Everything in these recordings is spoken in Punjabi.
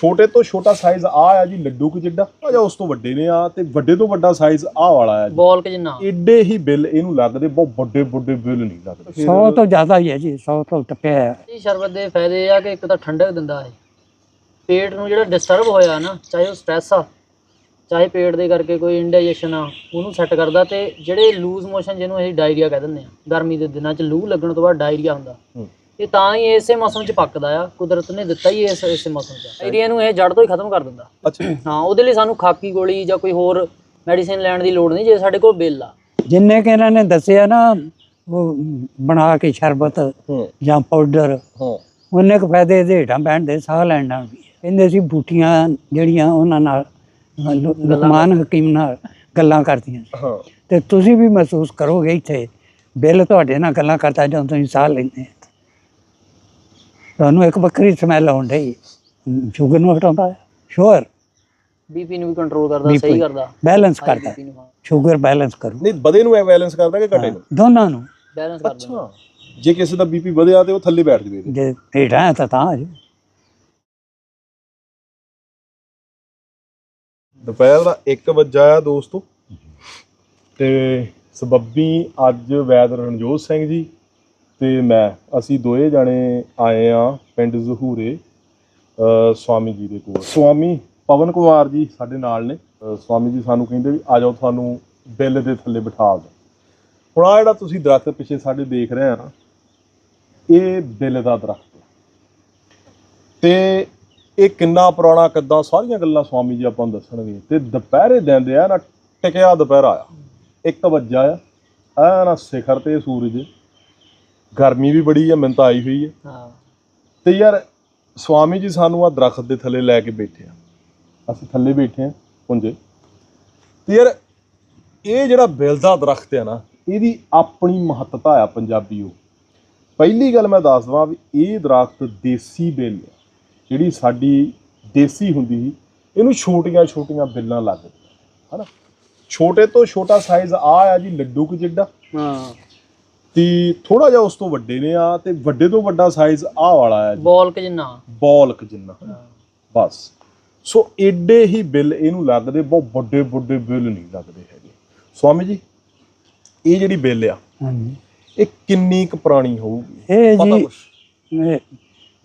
ਛੋਟੇ ਤੋਂ ਛੋਟਾ ਸਾਈਜ਼ ਆ ਆ ਜੀ ਲੱਡੂ ਕੁ ਜਿੱਡਾ ਆ ਜਾਂ ਉਸ ਤੋਂ ਵੱਡੇ ਨੇ ਆ ਤੇ ਵੱਡੇ ਤੋਂ ਵੱਡਾ ਸਾਈਜ਼ ਆ ਵਾਲਾ ਆ ਜੀ। ਬੋਲਕ ਜਿੰਨਾ। ਏਡੇ ਹੀ ਬਿੱਲ ਇਹਨੂੰ ਲੱਗਦੇ ਬਹੁਤ ਵੱਡੇ ਵੱਡੇ ਬਿੱਲ ਨਹੀਂ ਲੱਗਦੇ। 100 ਤੋਂ ਜ਼ਿਆਦਾ ਹੀ ਹੈ ਜੀ 100 ਤੋਂ ਟੱਪਿਆ ਹੈ ਇਹ ਸ਼ਰਬਤ ਦੇ ਫਾਇਦੇ ਆ ਕਿ ਇੱਕ ਤਾਂ ਠੰਡਕ ਦਿੰਦਾ ਹੈ ਪੇਟ ਨੂੰ ਜਿਹੜਾ ਡਿਸਟਰਬ ਹੋਇਆ ਨਾ ਚਾਹੇ ਉਹ ਸਟ੍ਰੈਸ ਆ ਚਾਹੇ ਪੇਟ ਦੇ ਕਰਕੇ ਕੋਈ ਇੰਡਾਈਜੈਸ਼ਨ ਆ ਉਹਨੂੰ ਸੈੱਟ ਕਰਦਾ ਤੇ ਜਿਹੜੇ ਲੂਜ਼ ਮੋਸ਼ਨ ਜਿਹਨੂੰ ਅਸੀਂ ਡਾਇਰੀਆ ਕਹਿ ਦਿੰਦੇ ਆ ਗਰਮੀ ਦੇ ਦਿਨਾਂ 'ਚ ਲੂ ਲੱਗਣ ਤੋਂ ਬਾਅਦ ਡਾਇਰੀਆ ਹੁੰਦਾ। ਹੂੰ। ਇਹ ਤਾਂ ਹੀ ਇਸੇ ਮੌਸਮ 'ਚ ਪੱਕਦਾ ਆ ਕੁਦਰਤ ਨੇ ਦਿੱਤਾ ਹੀ ਇਸ ਇਸੇ ਮੌਸਮ 'ਚ। ਡਾਇਰੀਆ ਨੂੰ ਇਹ ਜੜ ਤੋਂ ਹੀ ਖਤਮ ਕਰ ਦਿੰਦਾ। ਅੱਛਾ। ਹਾਂ ਉਹਦੇ ਲਈ ਸਾਨੂੰ ਖਾਕੀ ਗੋਲੀ ਜਾਂ ਕੋਈ ਹੋਰ ਮੈਡੀਸਿਨ ਲੈਣ ਦੀ ਲੋੜ ਨਹੀਂ ਜੇ ਸਾਡੇ ਕੋਲ ਬਿੱਲ ਆ। ਜਿੰਨੇ ਕਿ ਇਹਨਾਂ ਨੇ ਦੱਸਿਆ ਨਾ ਉਹ ਬਣਾ ਕੇ ਸ਼ਰਬਤ ਜਾਂ ਪਾਊਡਰ ਹਾਂ। ਉਹਨੇ ਕੁ ਫਾਇਦੇ ਇਹਦੇ ਹੇਠਾਂ ਬਹਿਣ ਦੇ ਸਾਹ ਲੈਣ ਨਾਲ ਵੀ। ਕਹਿੰਦੇ ਸੀ ਬੂਟੀਆਂ ਜਿਹੜੀਆਂ ਉਹਨਾਂ ਨਾਲ ਲੁਕਮਾਨ ਹਕੀਮ ਨਾਲ ਗੱਲਾਂ ਕਰਦੀਆਂ ਤੇ ਤੁਸੀਂ ਵੀ ਮਹਿਸੂਸ ਕਰੋਗੇ ਇੱਥੇ ਬਿੱਲ ਤੁਹਾਡੇ ਨਾਲ ਗੱਲਾਂ ਕਰਦਾ ਜਦੋਂ ਤੁਸੀਂ ਸਾਹ ਲੈਂਦੇ। ਤੁਹਾਨੂੰ ਇੱਕ ਵੱਖਰੀ ਸਮੈਲ ਆਉਣ ਡਈ। ਸ਼ੂਗਰ ਨੂੰ ਹਟਾਉਂਦਾ ਹੈ। ਸ਼ੋਰ ਬੀਪੀ ਨੂੰ ਵੀ ਕੰਟਰੋਲ ਕਰਦਾ BP ਸਹੀ ਕਰਦਾ। ਬੈਲੈਂਸ ਕਰਦਾ। BP ਨੂੰ ਸ਼ੂਗਰ ਬੈਲੈਂਸ ਕਰੂ। ਨਹੀਂ ਵਧੇ ਨੂੰ ਬੈਲੈਂਸ ਕਰਦਾ ਕਿ ਘਟੇ ਨੂੰ? ਦੋਨਾਂ ਨੂੰ। ਬੈਲੈਂਸ ਕਰ ਦਿੰਦਾ। ਅੱਛਾ ਜੇ ਕਿਸੇ ਦਾ ਬੀਪੀ ਵਧਿਆ ਤੇ ਉਹ ਥੱਲੇ ਬੈਠ ਜਵੇ ਜੇ ਹੇਠਾਂ ਹੈ ਤਾਂ ਤਾਂ ਆ ਜਾਓ। ਦੁਪਹਿਰ ਦਾ 1 ਵਜਾ ਆ ਦੋਸਤੋ। ਤੇ ਸਬੱਬੀ ਅੱਜ ਵੈਦ ਰਣਜੋਤ ਸਿੰਘ ਜੀ ਤੇ ਮੈਂ, ਅਸੀਂ ਦੋਏ ਜਾਣੇ ਆਏ ਆ ਪਿੰਡ ਜ਼ਹੂਰੇ ਸਵਾਮੀ ਜੀ ਦੇ ਕੋਲ। ਸਵਾਮੀ ਪਵਨ ਕੁਮਾਰ ਜੀ ਸਾਡੇ ਨਾਲ ਨੇ। ਸਵਾਮੀ ਜੀ ਸਾਨੂੰ ਕਹਿੰਦੇ ਵੀ ਆ ਜਾਓ ਤੁਹਾਨੂੰ ਬਿੱਲ ਦੇ ਥੱਲੇ ਬਿਠਾ ਦਿਓ। ਹੁਣ ਆ ਜਿਹੜਾ ਤੁਸੀਂ ਦਰਖਤ ਪਿੱਛੇ ਸਾਡੇ ਦੇਖ ਰਹੇ ਆ ਨਾ ਇਹ ਬਿੱਲ ਦਾ ਦਰਖਤ ਹੈ। ਤੇ ਇਹ ਕਿੰਨਾ ਪੁਰਾਣਾ ਕਿੱਦਾਂ, ਸਾਰੀਆਂ ਗੱਲਾਂ ਸਵਾਮੀ ਜੀ ਆਪਾਂ ਨੂੰ ਦੱਸਣਗੇ ਤੇ ਦੁਪਹਿਰੇ ਦਿੰਦੇ ਆ ਨਾ, ਟਿਕਿਆ ਦੁਪਹਿਰਾ ਆ ਇੱਕ ਵੱਜਾ ਆ। ਆ ਨਾ ਸਿਖਰ ਤੇ ਸੂਰਜ। ਗਰਮੀ ਵੀ ਬੜੀ ਆ ਮੈਨੂੰ ਤਾਂ ਆਈ ਹੋਈ ਹੈ ਹਾਂ। ਤੇ ਯਾਰ ਸਵਾਮੀ ਜੀ ਸਾਨੂੰ ਆ ਦਰਖਤ ਦੇ ਥੱਲੇ ਲੈ ਕੇ ਬੈਠੇ ਆ। ਅਸੀਂ ਥੱਲੇ ਬੈਠੇ ਆ ਪੁੰਜੇ। ਤੇ ਯਾਰ ਇਹ ਜਿਹੜਾ ਬਿਲ ਦਾ ਦਰਖਤ ਹੈ ਨਾ ਇਹਦੀ ਆਪਣੀ ਮਹੱਤਤਾ ਆ ਪੰਜਾਬੀਓ ਪਹਿਲੀ ਗੱਲ ਮੈਂ ਦੱਸ ਦਵਾਂ ਵੀ ਇਹ ਦਰਖਤ ਦੇਸੀ ਬਿੱਲ ਜਿਹੜੀ ਸਾਡੀ ਦੇਸੀ ਹੁੰਦੀ ਸੀ ਇਹਨੂੰ ਛੋਟੀਆਂ ਛੋਟੀਆਂ ਬਿੱਲਾਂ ਲੱਗਦੀਆਂ ਹਨਾ? ਛੋਟੇ ਤੋਂ ਛੋਟਾ ਸਾਈਜ਼ ਆ ਆ ਜੀ ਲੱਡੂ ਕੁ ਜਿੱਡਾ। ਹਾਂ। ਤੇ ਥੋੜਾ ਜਿਹਾ ਉਸ ਤੋਂ ਵੱਡੇ ਨੇ ਆ ਤੇ ਵੱਡੇ ਤੋਂ ਵੱਡਾ ਸਾਈਜ਼ ਆ ਵਾਲਾ ਆ ਜੀ। ਬੋਲਕ ਜਿੰਨਾ। ਬੌਲਕ ਜਿੰਨਾ। ਬਸ। ਸੋ ਏਡੇ ਹੀ ਬਿੱਲ ਇਹਨੂੰ ਲੱਗਦੇ ਬਹੁਤ ਵੱਡੇ ਵੱਡੇ ਬਿੱਲ ਨਹੀਂ ਲੱਗਦੇ ਹੈਗੇ। ਸਵਾਮੀ ਜੀ ਇਹ ਜਿਹੜੀ ਬਿੱਲ ਆ ਹਾਂਜੀ। ਇਹ ਕਿੰਨੀ ਕੁ ਪੁਰਾਣੀ ਹੋਊਗੀ? ਇਹ ਪਤਾ ਜੀ ਕੁਛ? ਮੇ-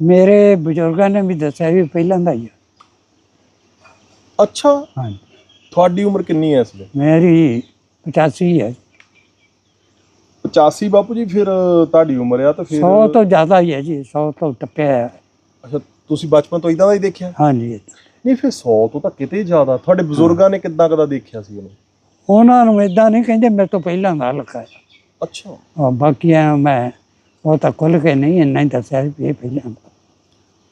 ਮੇਰੇ ਬਜ਼ੁਰਗਾਂ ਨੇ ਵੀ ਦੱਸਿਆ ਵੀ ਪਹਿਲਾਂ ਦਾ ਹੀ ਹੈ ਅੱਛਾ। ਹਾਂਜੀ। ਤੁਹਾਡੀ ਉਮਰ ਕਿੰਨੀ ਹੈ ਇਸ ਵੇਲੇ? ਮੇਰੀ 85 ਹੈ। 85 ਬਾਪੂ ਜੀ ਫਿਰ ਤੁਹਾਡੀ ਉਮਰ ਆ ਤਾਂ ਫਿਰ 100 ਤੋਂ ਜ਼ਿਆਦਾ ਹੀ ਹੈ ਜੀ 100 ਤੋਂ ਟੱਪਿਆ ਹੈ। ਅੱਛਾ ਤੁਸੀਂ ਬਚਪਨ ਤੋਂ ਇਦਾਂ ਦਾ ਹੀ ਦੇਖਿਆ? ਹਾਂਜੀ। ਨਹੀਂ ਫਿਰ 100 ਤੋਂ ਤਾਂ ਕਿਤੇ ਜ਼ਿਆਦਾ। ਤੁਹਾਡੇ ਬਜ਼ੁਰਗਾਂ ਨੇ ਕਿੱਦਾਂ ਕਦਾ ਦੇਖਿਆ ਸੀ ਇਹਨੂੰ? ਉਹਨਾਂ ਨੂੰ ਇਦਾਂ ਨਹੀਂ ਕਹਿੰਦੇ ਮੇਰੇ ਤੋਂ ਪਹਿਲਾਂ ਦਾ ਹੈ। ਅੱਛਾ। ਔਰ ਬਾਕੀਆਂ ਮੈਂ ਉਹ ਤਾਂ ਖੁੱਲ ਕੇ ਨਹੀਂ ਇੰਨਾ ਹੀ ਦੱਸਿਆ ਵੀ ਇਹ ਪਹਿਲਾਂ ਦਾ।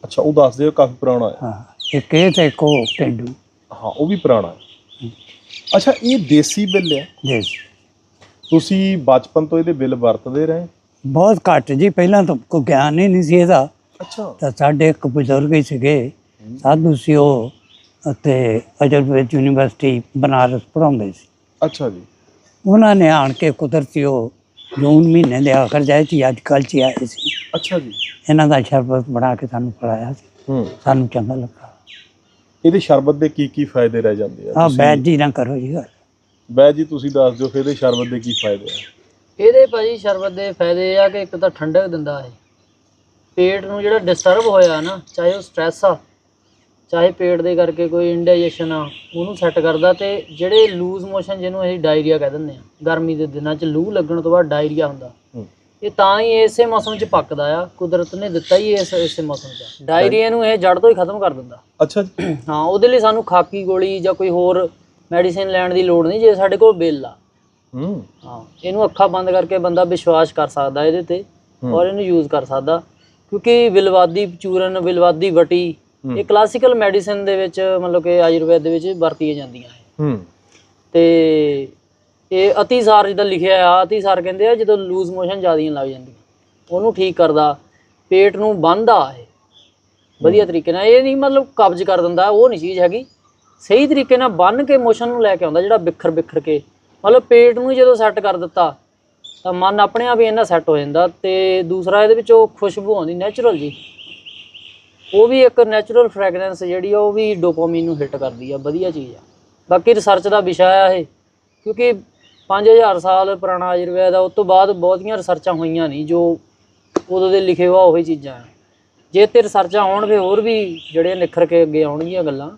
ਅੱਛਾ ਉਹ ਦੱਸਦੇ ਹੋ ਕਾਫੀ ਪੁਰਾਣਾ ਹੈ। ਹਾਂ ਇੱਕ ਇਹ ਤੇ ਉਹ ਪਿੰਡੂ ਹਾਂ ਉਹ ਵੀ ਪੁਰਾਣਾ ਹੈ। ਅੱਛਾ ਇਹ ਦੇਸੀ ਬਿੱਲ ਹੈ? ਜੀ ਤੁਸੀਂ ਬਚਪਨ ਤੋਂ ਇਹਦੇ ਬਿੱਲ ਵਰਤਦੇ ਰਹੇ? ਬਹੁਤ ਘੱਟ ਜੀ ਪਹਿਲਾਂ ਤਾਂ ਕੋਈ ਗਿਆਨ ਹੀ ਨਹੀਂ ਸੀ ਇਹਦਾ। ਅੱਛਾ। ਤਾਂ ਸਾਡੇ ਇੱਕ ਬਜ਼ੁਰਗ ਹੀ ਸੀਗੇ ਸਾਧੂ ਸੀ ਉਹ ਅਤੇ ਅਜਰਬੇਦ ਯੂਨੀਵਰਸਿਟੀ ਬਨਾਰਸ ਪੜ੍ਹਾਉਂਦੇ ਸੀ। ਅੱਛਾ ਜੀ। ਉਹਨਾਂ ਨੇ ਆਣ ਕੇ ਕੁਦਰਤੀ ਉਹ ਜੂਨ ਮਹੀਨੇ ਦੇ ਆਖਰ ਜਾਏ ਸੀ ਅੱਜ ਕੱਲ੍ਹ ਚ ਹੀ ਆਏ ਸੀ। ਅੱਛਾ ਜੀ। ਇਹਨਾਂ ਦਾ ਸ਼ਰਬਤ ਬਣਾ ਕੇ ਸਾਨੂੰ ਪਿਲਾਇਆ ਸੀ। ਹੂੰ। ਸਾਨੂੰ ਚੰਗਾ ਲੱਗਾ। ਇਹਦੇ ਸ਼ਰਬਤ ਦੇ ਕੀ ਕੀ ਫਾਇਦੇ ਰਹਿ ਜਾਂਦੇ ਆ? ਆ ਬੈਠ ਜੀ ਨਾ ਕਰੋ ਜੀ ਗੱਲ। ਬੈ ਜੀ ਤੁਸੀਂ ਦੱਸ ਦਿਓ ਫਿਰ ਇਹਦੇ ਸ਼ਰਬਤ ਦੇ ਕੀ ਫਾਇਦੇ ਆ? ਇਹਦੇ ਭਾਜੀ ਸ਼ਰਬਤ ਦੇ ਫਾਇਦੇ ਆ ਕਿ ਇੱਕ ਤਾਂ ਠੰਡਕ ਦਿੰਦਾ ਹੈ ਪੇਟ ਨੂੰ ਜਿਹੜਾ ਡਿਸਟਰਬ ਹੋਇਆ ਨਾ ਚਾਹੇ ਉਹ ਸਟ੍ਰੈਸ ਆ ਚਾਹੇ ਪੇਟ ਦੇ ਕਰਕੇ ਕੋਈ ਇੰਡਾਈਜੈਸ਼ਨ ਆ ਉਹਨੂੰ ਸੈੱਟ ਕਰਦਾ ਤੇ ਜਿਹੜੇ ਲੂਜ਼ ਮੋਸ਼ਨ ਜਿਹਨੂੰ ਅਸੀਂ ਡਾਇਰੀਆ ਕਹਿ ਦਿੰਦੇ ਆ ਗਰਮੀ ਦੇ ਦਿਨਾਂ 'ਚ ਲੂ ਲੱਗਣ ਤੋਂ ਬਾਅਦ ਡਾਇਰੀਆ ਹੁੰਦਾ। ਇਹ ਤਾਂ ਹੀ ਇਸੇ ਮੌਸਮ 'ਚ ਪੱਕਦਾ ਆ ਕੁਦਰਤ ਨੇ ਦਿੱਤਾ ਹੀ ਇਸ ਇਸੇ ਮੌਸਮ 'ਚ। ਡਾਇਰੀਆ ਨੂੰ ਇਹ ਜੜ ਤੋਂ ਹੀ ਖਤਮ ਕਰ ਦਿੰਦਾ। ਅੱਛਾ ਹਾਂ ਉਹਦੇ ਲਈ ਸਾਨੂੰ ਖਾਕੀ ਗੋਲੀ ਜਾਂ ਕੋਈ ਹੋਰ ਮੈਡੀਸਿਨ ਲੈਣ ਦੀ ਲੋੜ ਨਹੀਂ ਜੇ ਸਾਡੇ ਕੋਲ ਬਿੱਲ ਆ। ਹੂੰ। ਹਾਂ ਇਹਨੂੰ ਅੱਖਾਂ ਬੰਦ ਕਰਕੇ ਬੰਦਾ ਵਿਸ਼ਵਾਸ ਕਰ ਸਕਦਾ ਇਹਦੇ ਤੇ ਹੂੰ। ਔਰ ਇਹਨੂੰ ਯੂਜ਼ ਕਰ ਸਕਦਾ। ਕਿਉਂਕਿ ਵਿਲਵਾਦੀ ਚੂਰਨ ਵਿਲਵਾਦੀ ਵਟੀ ਹੂੰ। ਇਹ ਕਲਾਸੀਕਲ ਮੈਡੀਸਿਨ ਦੇ ਵਿੱਚ ਮਤਲਬ ਕਿ ਆਯੁਰਵੈਦ ਦੇ ਵਿੱਚ ਵਰਤੀਆਂ ਜਾਂਦੀਆਂ ਹੈ ਹੂੰ। ਤੇ ਇਹ ਅਤੀਸਾਰ ਜਿੱਦਾਂ ਲਿਖਿਆ ਆ ਅਤੀਸਾਰ ਕਹਿੰਦੇ ਆ ਜਦੋਂ ਲੂਜ਼ ਮੋਸ਼ਨ ਜ਼ਿਆਦੀਆਂ ਲੱਗ ਜਾਂਦੀਆਂ ਉਹਨੂੰ ਠੀਕ ਕਰਦਾ ਪੇਟ ਨੂੰ ਬੰਨਦਾ ਇਹ। ਵਧੀਆ ਤਰੀਕੇ ਨਾਲ ਇਹ ਨਹੀਂ ਮਤਲਬ ਕਬਜ਼ ਕਰ ਦਿੰਦਾ ਉਹ ਨਹੀਂ ਚੀਜ਼ ਹੈਗੀ। ਸਹੀ ਤਰੀਕੇ ਨਾਲ ਬੰਨ ਕੇ ਮੋਸ਼ਨ ਨੂੰ ਲੈ ਕੇ ਆਉਂਦਾ ਜਿਹੜਾ ਬਿਖਰ ਬਿਖਰ ਕੇ। ਮਤਲਬ ਪੇਟ ਨੂੰ ਹੀ ਜਦੋਂ ਸੈੱਟ ਕਰ ਦਿੱਤਾ, ਤਾਂ ਮਨ ਆਪਣੇ ਆਪ ਹੀ ਇਹਨਾਂ ਸੈੱਟ ਹੋ ਜਾਂਦਾ ਤੇ ਦੂਸਰਾ ਇਹਦੇ ਵਿੱਚ ਉਹ ਖੁਸ਼ਬੂ ਆਉਂਦੀ ਨੇਚਰਲ ਜੀ। ਉਹ ਵੀ ਇੱਕ ਨੈਚੁਰਲ ਫ੍ਰੈਗਰੈਂਸ ਜਿਹੜੀ ਆ, ਉਹ ਵੀ ਡੋਪਾਮਾਈਨ ਨੂੰ ਹਿੱਟ ਕਰਦੀ ਆ, ਵਧੀਆ ਚੀਜ਼ ਆ। ਬਾਕੀ ਰਿਸਰਚ ਦਾ ਵਿਸ਼ਾ ਆ ਇਹ, ਕਿਉਂਕਿ 5000 ਸਾਲ ਪੁਰਾਣਾ ਆਯੁਰਵੈਦ ਆ, ਉਸ ਤੋਂ ਬਾਅਦ ਬਹੁਤੀਆਂ ਰਿਸਰਚਾਂ ਹੋਈਆਂ ਨਹੀਂ, ਜੋ ਉਦੋਂ ਦੇ ਲਿਖੇ ਹੋਆ ਉਹੀ ਚੀਜ਼ਾਂ ਜੇ ਤੇ ਰਿਸਰਚਾਂ ਹੋਣ ਫਿਰ ਹੋਰ ਵੀ ਜਿਹੜੇ ਨਿਖਰ ਕੇ ਅੱਗੇ ਆਉਣਗੀਆਂ ਗੱਲਾਂ।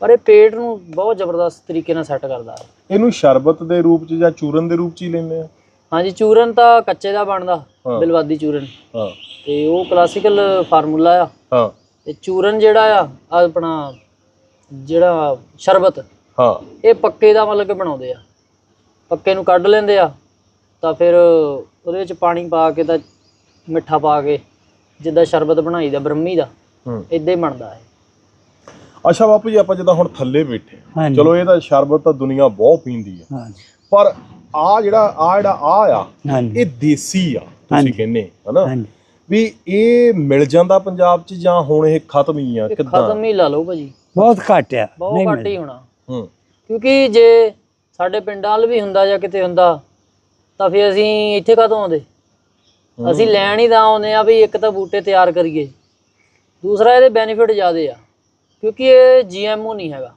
ਪਰ ਇਹ ਪੇਟ ਨੂੰ ਬਹੁਤ ਜ਼ਬਰਦਸਤ ਤਰੀਕੇ ਨਾਲ ਸੈੱਟ ਕਰਦਾ। ਹੈ ਇਹਨੂੰ ਸ਼ਰਬਤ ਦੇ ਰੂਪ ਚ ਜਾਂ ਚੂਰਨ ਦੇ ਰੂਪ ਚ ਹੀ ਲੈਂਦੇ ਆ? ਹਾਂਜੀ ਚੂਰਨ ਤਾਂ ਕੱਚੇ ਦਾ ਬਣਦਾ। ਬਿਲਵਾਦੀ ਚੂਰਨ। ਹਾਂ। ਤੇ ਉਹ ਕਲਾਸੀਕਲ ਫਾਰਮੂਲਾ ਆ। ਹਾਂ। ਤੇ ਚੂਰਨ ਜਿਹੜਾ ਆ ਆਪਣਾ ਜਿਹੜਾ ਸ਼ਰਬਤ ਹਾਂ। ਇਹ ਪੱਕੇ ਦਾ ਮਤਲਬ ਕਿ ਬਣਾਉਂਦੇ ਆ। ਪੱਕੇ ਨੂੰ ਕੱਢ ਲੈਂਦੇ ਆ ਤਾਂ ਫਿਰ ਉਹਦੇ ਵਿੱਚ ਪਾਣੀ ਪਾ ਕੇ ਤਾਂ ਮਿੱਠਾ ਪਾ ਕੇ ਜਿੱਦਾਂ ਸ਼ਰਬਤ ਬਣਾਈਦਾ ਬ੍ਰਹਮੀ ਦਾ ਹੂੰ। ਇਦਾਂ ਹੀ ਬਣਦਾ ਹੈ ਅੱਛਾ ਬਾਪੂ ਜੀ ਆਪਾਂ ਜਿੱਦਾਂ ਹੁਣ ਥੱਲੇ ਬੈਠੇ ਹਾਂ। ਹਾਂਜੀ। ਚਲੋ ਇਹ ਤਾਂ ਸ਼ਰਬਤ ਤਾਂ ਦੁਨੀਆ ਬਹੁਤ ਪੀਂਦੀ ਆ। ਹਾਂਜੀ। ਪਰ ਆ ਜਿਹੜਾ ਆ ਜਿਹੜਾ ਆ ਆ ਹਾਂਜੀ। ਇਹ ਦੇਸੀ ਆ ਤੁਸੀਂ ਹਾਂਜੀ। ਕਹਿੰਦੇ ਹਨਾ? ਹਾਂਜੀ। ਵੀ ਇਹ ਮਿਲ ਜਾਂਦਾ ਪੰਜਾਬ 'ਚ ਜਾਂ ਹੁਣ ਇਹ ਖਤਮ ਹੀ ਆ ਇਹ ਕਿੱਦਾਂ? ਖਤਮ ਹੀ ਲਾ ਲਓ ਭਾਜੀ। ਬਹੁਤ ਘੱਟ ਆ ਬਹੁਤ ਘੱਟ ਹੀ। ਹੋਣਾ। ਹੂੰ। ਕਿਉਂਕਿ ਜੇ ਸਾਡੇ ਪਿੰਡਾਂ ਵੱਲ ਵੀ ਹੁੰਦਾ ਜਾਂ ਕਿਤੇ ਹੁੰਦਾ ਤਾਂ ਫਿਰ ਅਸੀਂ ਇੱਥੇ ਕਾਹਤੋਂ ਆਉਂਦੇ? ਅਸੀਂ ਲੈਣ ਹੀ ਤਾਂ ਆਉਂਦੇ ਆ ਵੀ ਇੱਕ ਤਾਂ ਬੂਟੇ ਤਿਆਰ ਕਰੀਏ। ਦੂਸਰਾ ਇਹਦੇ ਬੈਨੀਫਿਟ ਜ਼ਿਆਦੇ ਆ। ਕਿਉਂਕਿ ਇਹ ਜੀਐਮਓ ਨਹੀਂ ਹੈਗਾ।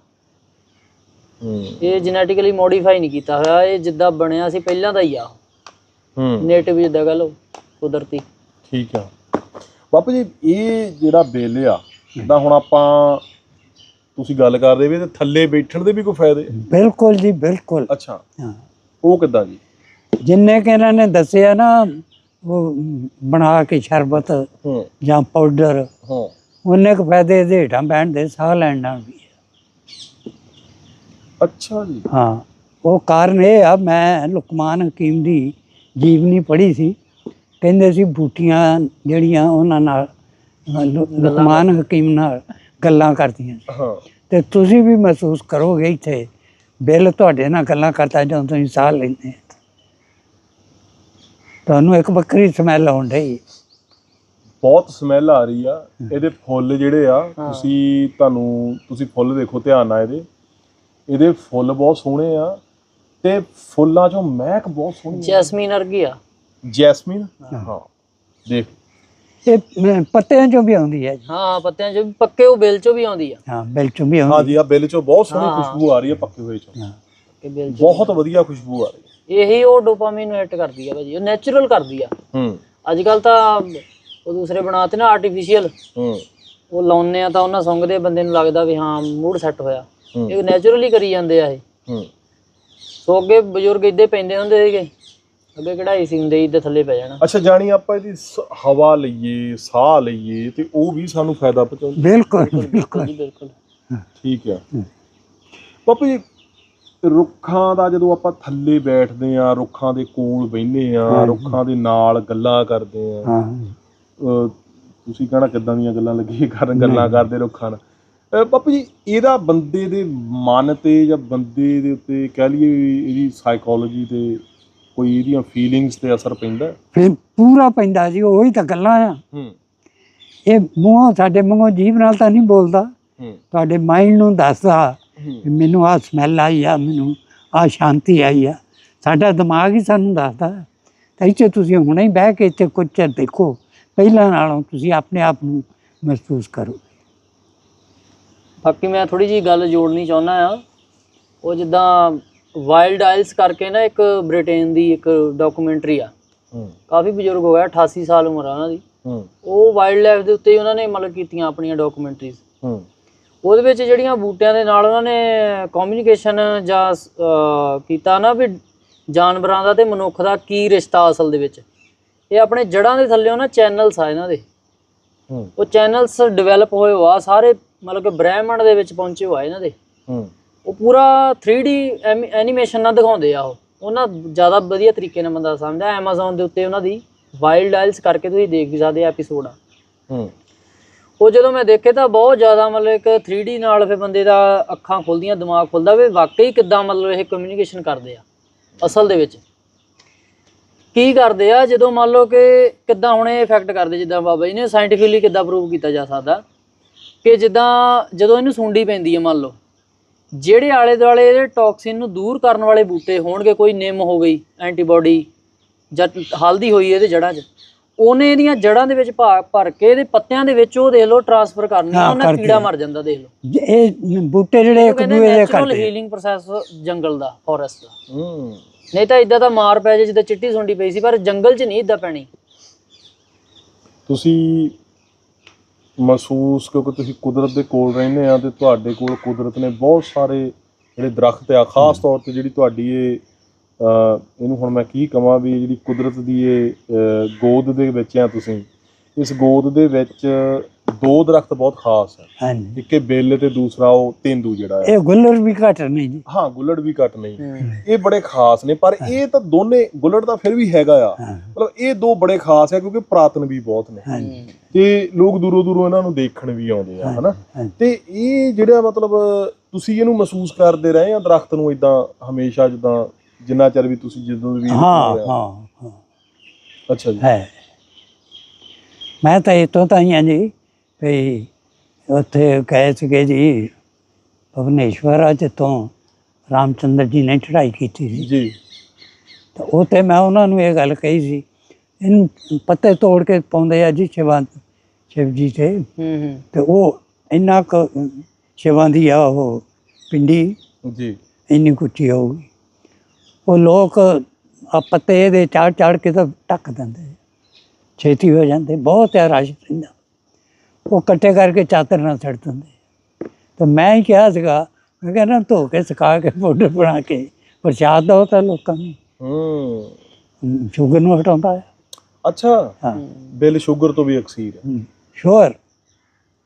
ਹੂੰ। ਇਹ ਜੈਨੇਟਿਕਲੀ ਮੋਡੀਫਾਈ ਨਹੀਂ ਕੀਤਾ ਹੋਇਆ ਇਹ ਜਿੱਦਾਂ ਬਣਿਆ ਸੀ ਪਹਿਲਾਂ ਦਾ ਹੀ ਆ। ਹੂੰ। ਨੇਟਿਵ ਜਿੱਦਾਂ ਕਹ ਲਓ ਕੁਦਰਤੀ। ਠੀਕ ਆ। ਬਾਪੂ ਜੀ ਇਹ ਜਿਹੜਾ ਬਿੱਲ ਆ ਜਿੱਦਾਂ ਹੁਣ ਆਪਾਂ ਤੁਸੀਂ ਗੱਲ ਕਰਦੇ ਵੀ ਤੇ ਥੱਲੇ ਬੈਠਣ ਦੇ ਵੀ ਕੋਈ ਫਾਇਦੇ? ਬਿਲਕੁਲ ਜੀ ਬਿਲਕੁਲ। ਅੱਛਾ। ਹਾਂ। ਉਹ ਕਿੱਦਾਂ ਜੀ? ਜਿੰਨੇ ਕਿ ਇਹਨਾਂ ਨੇ ਦੱਸਿਆ ਨਾ ਉਹ ਬਣਾ ਕੇ ਸ਼ਰਬਤ ਹੂੰ। ਜਾਂ ਪਾਊਡਰ ਹਾਂ। ਉਹਨੇ ਕੁ ਫਾਇਦੇ ਇਹਦੇ ਹੇਠਾਂ ਬਹਿਣ ਦੇ ਸਾਹ ਲੈਣ ਨਾਲ ਵੀ। ਹੈ। ਅੱਛਾ ਜੀ। ਹਾਂ ਉਹ ਕਾਰਨ ਇਹ ਆ ਮੈਂ ਲੁਕਮਾਨ ਹਕੀਮ ਦੀ ਜੀਵਨੀ ਪੜ੍ਹੀ ਸੀ। ਕਹਿੰਦੇ ਸੀ ਬੂਟੀਆਂ ਜਿਹੜੀਆਂ ਉਹਨਾਂ ਨਾਲ ਲੁ- ਲੁਕਮਾਨ ਹਕੀਮ ਨਾਲ ਗੱਲਾਂ ਕਰਦੀਆਂ ਸੀ। ਹਾਂ। ਤੇ ਤੁਸੀਂ ਵੀ ਮਹਿਸੂਸ ਕਰੋਗੇ ਇੱਥੇ ਬਿੱਲ ਤੁਹਾਡੇ ਨਾਲ ਗੱਲਾਂ ਕਰਦਾ ਜਦੋਂ ਤੁਸੀਂ ਸਾਹ ਲੈਂਦੇ ਤੁਹਾਨੂੰ ਇੱਕ ਵੱਖਰੀ ਸਮੈਲ ਆਉਣ ਡਈ। ਬਹੁਤ ਸਮੈਲ ਆ ਰਹੀ ਆ। ਇਹਦੇ ਫੁੱਲ ਜਿਹੜੇ ਆ ਤੁਸੀਂ ਤੁਹਾਨੂੰ ਤੁਸੀਂ ਫੁੱਲ ਦੇਖੋ ਧਿਆਨ ਨਾਲ ਇਹਦੇ। ਇਹਦੇ ਫੁੱਲ ਬਹੁਤ ਸੋਹਣੇ ਆ ਤੇ ਫੁੱਲਾਂ ਚੋਂ ਮਹਿਕ ਬਹੁਤ ਸੋਹਣੀ ਆ। ਜੈਸਮੀਨ ਵਰਗੀ ਆ। ਜੈਸਮੀਨ? ਹਾਂ। ਦੇਖ। ਇਹ ਪੱਤਿਆਂ ਚੋਂ ਵੀ ਆਉਂਦੀ ਹੈ ਜੀ। ਹਾਂ ਪੱਤਿਆਂ 'ਚ ਵੀ ਪੱਕੇ ਉਹ ਬੇਲ 'ਚੋਂ ਵੀ ਆਉਂਦੀ ਆ। ਹਾਂ ਬਿੱਲ ਚੋਂ ਵੀ ਹਾਂ ਆਉਂਦੀ ਜੀ ਆ ਬਿੱਲ ਚੋਂ ਬਹੁਤ ਸੋਹਣੀ ਹਾਂ। ਖੁਸ਼ਬੂ ਆ ਰਹੀ ਹੈ ਪੱਕੇ ਹੋਏ ਚੋਂ। ਹਾਂ। ਕਿ ਬੇਲ 'ਚ। ਬਹੁਤ ਵਧੀਆ ਖੁਸ਼ਬੂ ਆ ਰਹੀ ਹੈ ਇਹੀ ਉਹ ਡੋਪਾਮਾਈਨ ਨੂੰ ਹਿੱਟ ਕਰਦੀ ਆ ਭਾਜੀ ਉਹ ਨੈਚੁਰਲ ਕਰਦੀ ਆ। ਹੂੰ। ਅੱਜ ਕੱਲ ਤਾਂ ਉਹ ਦੂਸਰੇ ਬਣਾਤੇ ਨਾ ਆਰਟੀਫੀਸ਼ੀਅਲ ਹੂੰ। ਉਹ ਲਾਉਨੇ ਆ ਤਾਂ ਉਹਨਾਂ ਸੁੰਘਦੇ ਬੰਦੇ ਨੂੰ ਲੱਗਦਾ ਵੀ ਹਾਂ ਮੂਡ ਸੈੱਟ ਹੋਇਆ। ਇਹ ਨੈਚੁਰਲੀ ਕਰੀ ਜਾਂਦੇ ਆ ਇਹ। ਹੂੰ। ਸੋ ਅੱਗੇ ਬਜ਼ੁਰਗ ਇੱਦੇ ਪੈਂਦੇ ਹੁੰਦੇ ਸੀਗੇ। ਅੱਗੇ ਕਢਾਈ ਸੀ ਹੁੰਦੇ ਇੱਦੇ ਥੱਲੇ ਪੈ ਜਾਣਾ। ਅੱਛਾ ਜਾਣੀ ਆਪਾਂ ਇਹਦੀ ਸ- ਹਵਾ ਲਈਏ ਸਾਹ ਲਈਏ ਤੇ ਉਹ ਵੀ ਸਾਨੂੰ ਫਾਇਦਾ ਪਹੁੰਚਾਉਂਦਾ। ਬਿਲਕੁਲ ਬਿਲਕੁਲ ਜੀ ਬਿਲਕੁਲ। ਠੀਕ ਆ। ਬਾਪੂ ਜੀ ਰੁੱਖਾਂ ਦਾ ਜਦੋਂ ਆਪਾਂ ਥੱਲੇ ਬੈਠਦੇ ਆ ਰੁੱਖਾਂ ਦੇ ਕੋਲ ਬਹਿੰਦੇ ਆ ਰੁੱਖਾਂ ਦੇ ਨਾਲ ਗੱਲਾਂ ਕਰਦੇ ਆ ਹਾਂ। ਤੁਸੀਂ ਕਹਣਾ ਕਿੱਦਾਂ ਦੀਆਂ ਗੱਲਾਂ ਲੱਗੀ ਕਰਨ ਗੱਲਾਂ ਕਰਦੇ ਰੁੱਖਾਂ ਨਾਲ ਅਹ ਬਾਪੂ ਜੀ ਇਹਦਾ ਬੰਦੇ ਦੇ ਮਨ ਤੇ ਜਾਂ ਬੰਦੇ ਦੇ ਉੱਤੇ ਕਹਿ ਲਈਏ ਇਹਦੀ ਸਾਈਕੋਲੋਜੀ ਤੇ ਕੋਈ ਇਹਦੀਆਂ ਫੀਲਿੰਗਸ ਤੇ ਅਸਰ ਪੈਂਦਾ? ਫਿਰ ਪੂਰਾ ਪੈਂਦਾ ਜੀ ਉਹੀ ਤਾਂ ਗੱਲਾਂ ਆ। ਹੂੰ। ਇਹ ਮੂੰਹੋਂ ਸਾਡੇ ਮੂੰਹੋਂ ਜੀਭ ਨਾਲ ਤਾਂ ਨਹੀਂ ਬੋਲਦਾ। ਤੁਹਾਡੇ ਮਾਈਂਡ ਨੂੰ ਦੱਸਦਾ ਮੈਨੂੰ ਆ ਸਮੈਲ ਆਈ ਆ ਮੈਨੂੰ ਆ ਸ਼ਾਂਤੀ ਆਈ ਆ। ਸਾਡਾ ਦਿਮਾਗ ਹੀ ਸਾਨੂੰ ਦੱਸਦਾ। ਤਾਂ ਇੱਥੇ ਤੁਸੀਂ ਹੁਣੇ ਹੀ ਬਹਿ ਕੇ ਇੱਥੇ ਕੁਝ ਦੇਖੋ। ਪਹਿਲਾਂ ਨਾਲੋਂ ਤੁਸੀਂ ਆਪਣੇ ਆਪ ਨੂੰ ਮਹਿਸੂਸ ਕਰੋ। ਬਾਕੀ ਮੈਂ ਥੋੜੀ ਜੀ ਗੱਲ ਜੋੜਨੀ ਚਾਹੁੰਦਾ ਆ ਉਹ ਜਿੱਦਾਂ ਵਾਈਲਡ ਆਇਲਸ ਕਰਕੇ ਨਾ ਇੱਕ ਬ੍ਰਿਟੇਨ ਦੀ ਇੱਕ ਡਾਕੂਮੈਂਟਰੀ ਆ। ਹੂੰ। ਕਾਫੀ ਬਜ਼ੁਰਗ ਹੋ ਗਿਆ 88 ਸਾਲ ਉਮਰ ਆ ਉਹਨਾਂ ਦੀ। ਹੂੰ। ਉਹ ਵਾਈਲਡ ਲਾਈਫ ਦੇ ਉੱਤੇ ਹੀ ਉਹਨਾਂ ਨੇ ਮਤਲਬ ਕੀਤੀਆਂ ਆਪਣੀਆਂ ਡਾਕੂਮੈਂਟਰੀਜ਼ ਹੂੰ। ਉਹਦੇ ਵਿੱਚ ਜਿਹੜੀਆਂ ਬੂਟਿਆਂ ਦੇ ਨਾਲ ਉਹਨਾਂ ਨੇ ਕਮਿਊਨੀਕੇਸ਼ਨ ਜਾਂ ਕੀਤਾ ਨਾ ਵੀ ਜਾਨਵਰਾਂ ਦਾ ਤੇ ਮਨੁੱਖ ਦਾ ਕੀ ਰਿਸ਼ਤਾ ਅਸਲ ਦੇ ਵਿੱਚ। ਇਹ ਆਪਣੇ ਜੜ੍ਹਾਂ ਦੇ ਥੱਲੇ ਨਾ ਚੈਨਲਸ ਆ ਇਹਨਾਂ ਦੇ। ਹੂੰ। ਉਹ ਚੈਨਲਸ ਡਿਵੈਲਪ ਹੋਏ ਹੋਆ ਸਾਰੇ ਮਤਲਬ ਕਿ ਬ੍ਰਹਿਮੰਡ ਦੇ ਵਿੱਚ ਪਹੁੰਚੇ ਹੋਆ ਇਹਨਾਂ ਦੇ। ਹੂੰ। ਉਹ ਪੂਰਾ 3D ਐਨੀਮੇਸ਼ਨ ਨਾਲ ਦਿਖਾਉਂਦੇ ਆ ਉਹ। ਉਹਨਾਂ ਜ਼ਿਆਦਾ ਵਧੀਆ ਤਰੀਕੇ ਨਾਲ ਬੰਦਾ ਸਮਝਦਾ Amazon ਦੇ ਉੱਤੇ ਉਹਨਾਂ ਦੀ ਵਾਈਲਡ ਆਇਲਸ ਕਰਕੇ ਤੁਸੀਂ ਦੇਖ ਵੀ ਸਕਦੇ ਐਪੀਸੋਡ ਆ। ਹੂੰ। ਉਹ ਜਦੋਂ ਮੈਂ ਦੇਖੇ ਤਾਂ ਬਹੁਤ ਜ਼ਿਆਦਾ ਮਤਲਬ ਇੱਕ 3D ਨਾਲ ਫਿਰ ਬੰਦੇ ਦਾ ਅੱਖਾਂ ਖੁੱਲਦੀਆਂ ਦਿਮਾਗ ਖੁੱਲਦਾ ਵੀ ਵਾਕਈ ਕਿੱਦਾਂ ਮਤਲਬ ਇਹ ਕਮਿਊਨੀਕੇਸ਼ਨ ਕਰਦੇ ਆ ਅਸਲ ਦੇ ਵਿੱਚ। ਕੀ ਕਰਦੇ ਆ, ਜਦੋਂ ਮੰਨ ਲਓ ਕਿ ਕਿੱਦਾਂ ਹੁਣ ਇਹ ਇਫੈਕਟ ਕਰਦੇ, ਜਿੱਦਾਂ ਬਾਬਾ ਜੀ ਨੇ ਸਾਇੰਟੀਫਿਕਲੀ ਕਿੱਦਾਂ ਪ੍ਰੂਵ ਕੀਤਾ ਜਾ ਸਕਦਾ, ਕਿ ਜਿੱਦਾਂ ਜਦੋਂ ਇਹਨੂੰ ਸੁੰਡੀ ਪੈਂਦੀ ਹੈ ਮੰਨ ਲਓ, ਜਿਹੜੇ ਆਲੇ ਦੁਆਲੇ ਇਹਦੇ ਟੌਕਸਿਨ ਨੂੰ ਦੂਰ ਕਰਨ ਵਾਲੇ ਬੂਟੇ ਹੋਣਗੇ, ਕੋਈ ਨਿੰਮ ਹੋ ਗਈ ਐਂਟੀਬਾਡੀ ਜਾਂ ਹਲਦੀ ਹੋਈ ਇਹਦੇ ਜੜ੍ਹਾਂ 'ਚ ਉਹਨੇ ਇਹਦੀਆਂ ਜੜਾਂ ਦੇ ਵਿੱਚ ਭਾ- ਭਰ ਕੇ ਇਹਦੇ ਪੱਤਿਆਂ ਦੇ ਵਿੱਚ ਉਹ ਦੇਖ ਲਓ ਟਰਾਂਸਫਰ ਕਰਨੀ ਹਾਂ, ਉਹਨਾਂ ਕੀੜਾ। ਮਰ ਜਾਂਦਾ ਦੇਖ ਲਓ। ਜ- ਇਹ ਬੂਟੇ ਜਿਹੜੇ ਇੱਕ ਕਹਿੰਦੇ ਦੂਏ ਦੇ ਨੈਚੁਰਲ ਕਰਦੇ ਹੀਲਿੰਗ ਪ੍ਰੋਸੈਸ ਜੰਗਲ ਦਾ ਫੋਰੈਸਟ ਦਾ। ਹੂੰ। ਨਹੀਂ ਤਾਂ ਇਦਾਂ ਤਾਂ ਮਾਰ ਪੈ ਜੇ ਜਿੱਦਾਂ ਚਿੱਟੀ ਸੁੰਡੀ ਪਈ ਸੀ ਪਰ ਜੰਗਲ 'ਚ ਨਹੀਂ ਇਦਾਂ ਪੈਣੀ। ਤੁਸੀਂ ਮਹਿਸੂਸ ਕਿਉਂਕਿ ਤੁਸੀਂ ਕੁਦਰਤ ਦੇ ਕੋਲ ਰਹਿੰਦੇ ਆ ਤੇ ਤੁਹਾਡੇ ਕੋਲ ਕੁਦਰਤ ਨੇ ਬਹੁਤ ਸਾਰੇ ਜਿਹੜੇ ਦਰਖਤ ਆ ਖਾਸ ਤੌਰ ਤੇ ਜਿਹੜੀ ਤੁਹਾਡੀ ਇਹ ਇਹਨੂੰ ਹੁਣ ਮੈਂ ਕੀ ਕਹਾਂ ਵੀ ਜਿਹੜੀ ਕੁਦਰਤ ਦੀ ਇਹ ਗੋਦ ਦੇ ਵਿੱਚ ਆ ਤੁਸੀਂ ਇਸ ਗੋਦ ਦੇ ਵਿੱਚ ਦੋ ਦਰਖਤ ਬਹੁਤ ਖਾਸ ਹੈ ਹਾਂਜੀ। ਇੱਕ ਇਹ ਬੇਲ ਤੇ ਦੂਸਰਾ ਉਹ ਤੇਂਦੂ ਜਿਹੜਾ ਹੈ। ਇਹ ਗੁੱਲਰ ਵੀ ਘਟ ਨਹੀਂ ਜੀ। ਹਾਂ ਗੁੱਲੜ ਵੀ ਘੱਟ ਨਹੀਂ ਇਹ ਬੜੇ ਖਾਸ ਨੇ ਪਰ ਇਹ ਤਾਂ ਦੋਨੇ ਗੁੱਲੜ ਤਾਂ ਫਿਰ ਵੀ ਹੈਗਾ ਆ। ਹਾਂ। ਮਤਲਬ ਇਹ ਦੋ ਬੜੇ ਖਾਸ ਆ ਕਿਉਂਕਿ ਪ੍ਰਾਤਨ ਵੀ ਬਹੁਤ ਨੇ। ਹਾਂਜੀ। ਤੇ ਲੋਕ ਦੂਰੋਂ ਦੂਰੋਂ ਇਹਨਾਂ ਨੂੰ ਦੇਖਣ ਵੀ ਆਉਂਦੇ ਆ ਹਨਾ। ਤੇ ਇਹ ਜਿਹੜਾ ਮਤਲਬ ਤੁਸੀਂ ਇਹਨੂੰ ਮਹਿਸੂਸ ਕਰਦੇ ਰਹੇ ਆ ਦਰਖਤ ਨੂੰ ਇਦਾਂ ਹਮੇਸ਼ਾ ਜਿੱਦਾਂ ਜਿੰਨਾ ਚਿਰ ਵੀ ਤੁਸੀਂ ਜਦੋਂ ਵੀ ਹਾਂ ਆ। ਹਾਂ ਹਾਂ। ਅੱਛਾ ਜੀ। ਹੈ। ਮੈਂ ਤਾਂ ਇਤੋਂ ਤਾਂ ਹੀ ਹਾਂ ਜੀ ਵੀ ਉੱਥੇ ਗਏ ਸੀਗੇ ਜੀ ਭੁਵਨੇਸ਼ਵਰ ਜਿੱਥੋਂ ਰਾਮਚੰਦਰ ਜੀ ਨੇ ਚੜ੍ਹਾਈ ਕੀਤੀ ਸੀ। ਜੀ। ਤਾਂ ਉੱਥੇ ਮੈਂ ਉਹਨਾਂ ਨੂੰ ਇਹ ਗੱਲ ਕਹੀ ਸੀ ਇਹਨੂੰ ਪੱਤੇ ਤੋੜ ਕੇ ਪਾਉਂਦੇ ਆ ਜੀ ਸ਼ਿਵਾਂ ਸ਼ਿਵ ਜੀ ਤੇ। ਹੂੰ ਹੂੰ। ਤੇ ਉਹ ਇੰਨਾ ਕੁ ਸ਼ਿਵਾਂ ਦੀ ਆ ਉਹ ਪਿੰਡੀ ਜੀ। ਇੰਨੀ ਕੁੱਚੀ ਹੋਊਗੀ। ਉਹ ਲੋਕ ਆ ਪੱਤੇ ਇਹਦੇ ਚਾੜ ਚਾੜ ਕੇ ਤਾਂ ਢੱਕ ਦਿੰਦੇ ਛੇਤੀ ਹੋ ਜਾਂਦੇ ਬਹੁਤ ਹੈ ਰਸ਼ ਰਹਿੰਦਾ। ਉਹ ਇਕੱਠੇ ਕਰਕੇ ਚਾਦਰ ਨਾਲ ਛੱਡ ਦਿੰਦੇ ਤਾਂ ਮੈਂ ਹੀ ਕਿਹਾ ਸੀਗਾ ਮੈਂ ਕਹਿੰਦਾ ਧੋ ਕੇ ਸੁਕਾ ਕੇ ਪਾਊਡਰ ਬਣਾ ਕੇ ਪ੍ਰਸ਼ਾਦ ਦੋ ਤਾਂ ਲੋਕਾਂ ਨੂੰ। ਹੂੰ। ਸ਼ੂਗਰ ਨੂੰ ਹਟਾਉਂਦਾ ਹੈ ਅੱਛਾ। ਹਾਂ। ਬਿਲ ਸ਼ੂਗਰ ਤੋਂ ਵੀ ਅਕਸੀਰ ਹੈ। ਸ਼ੋਰ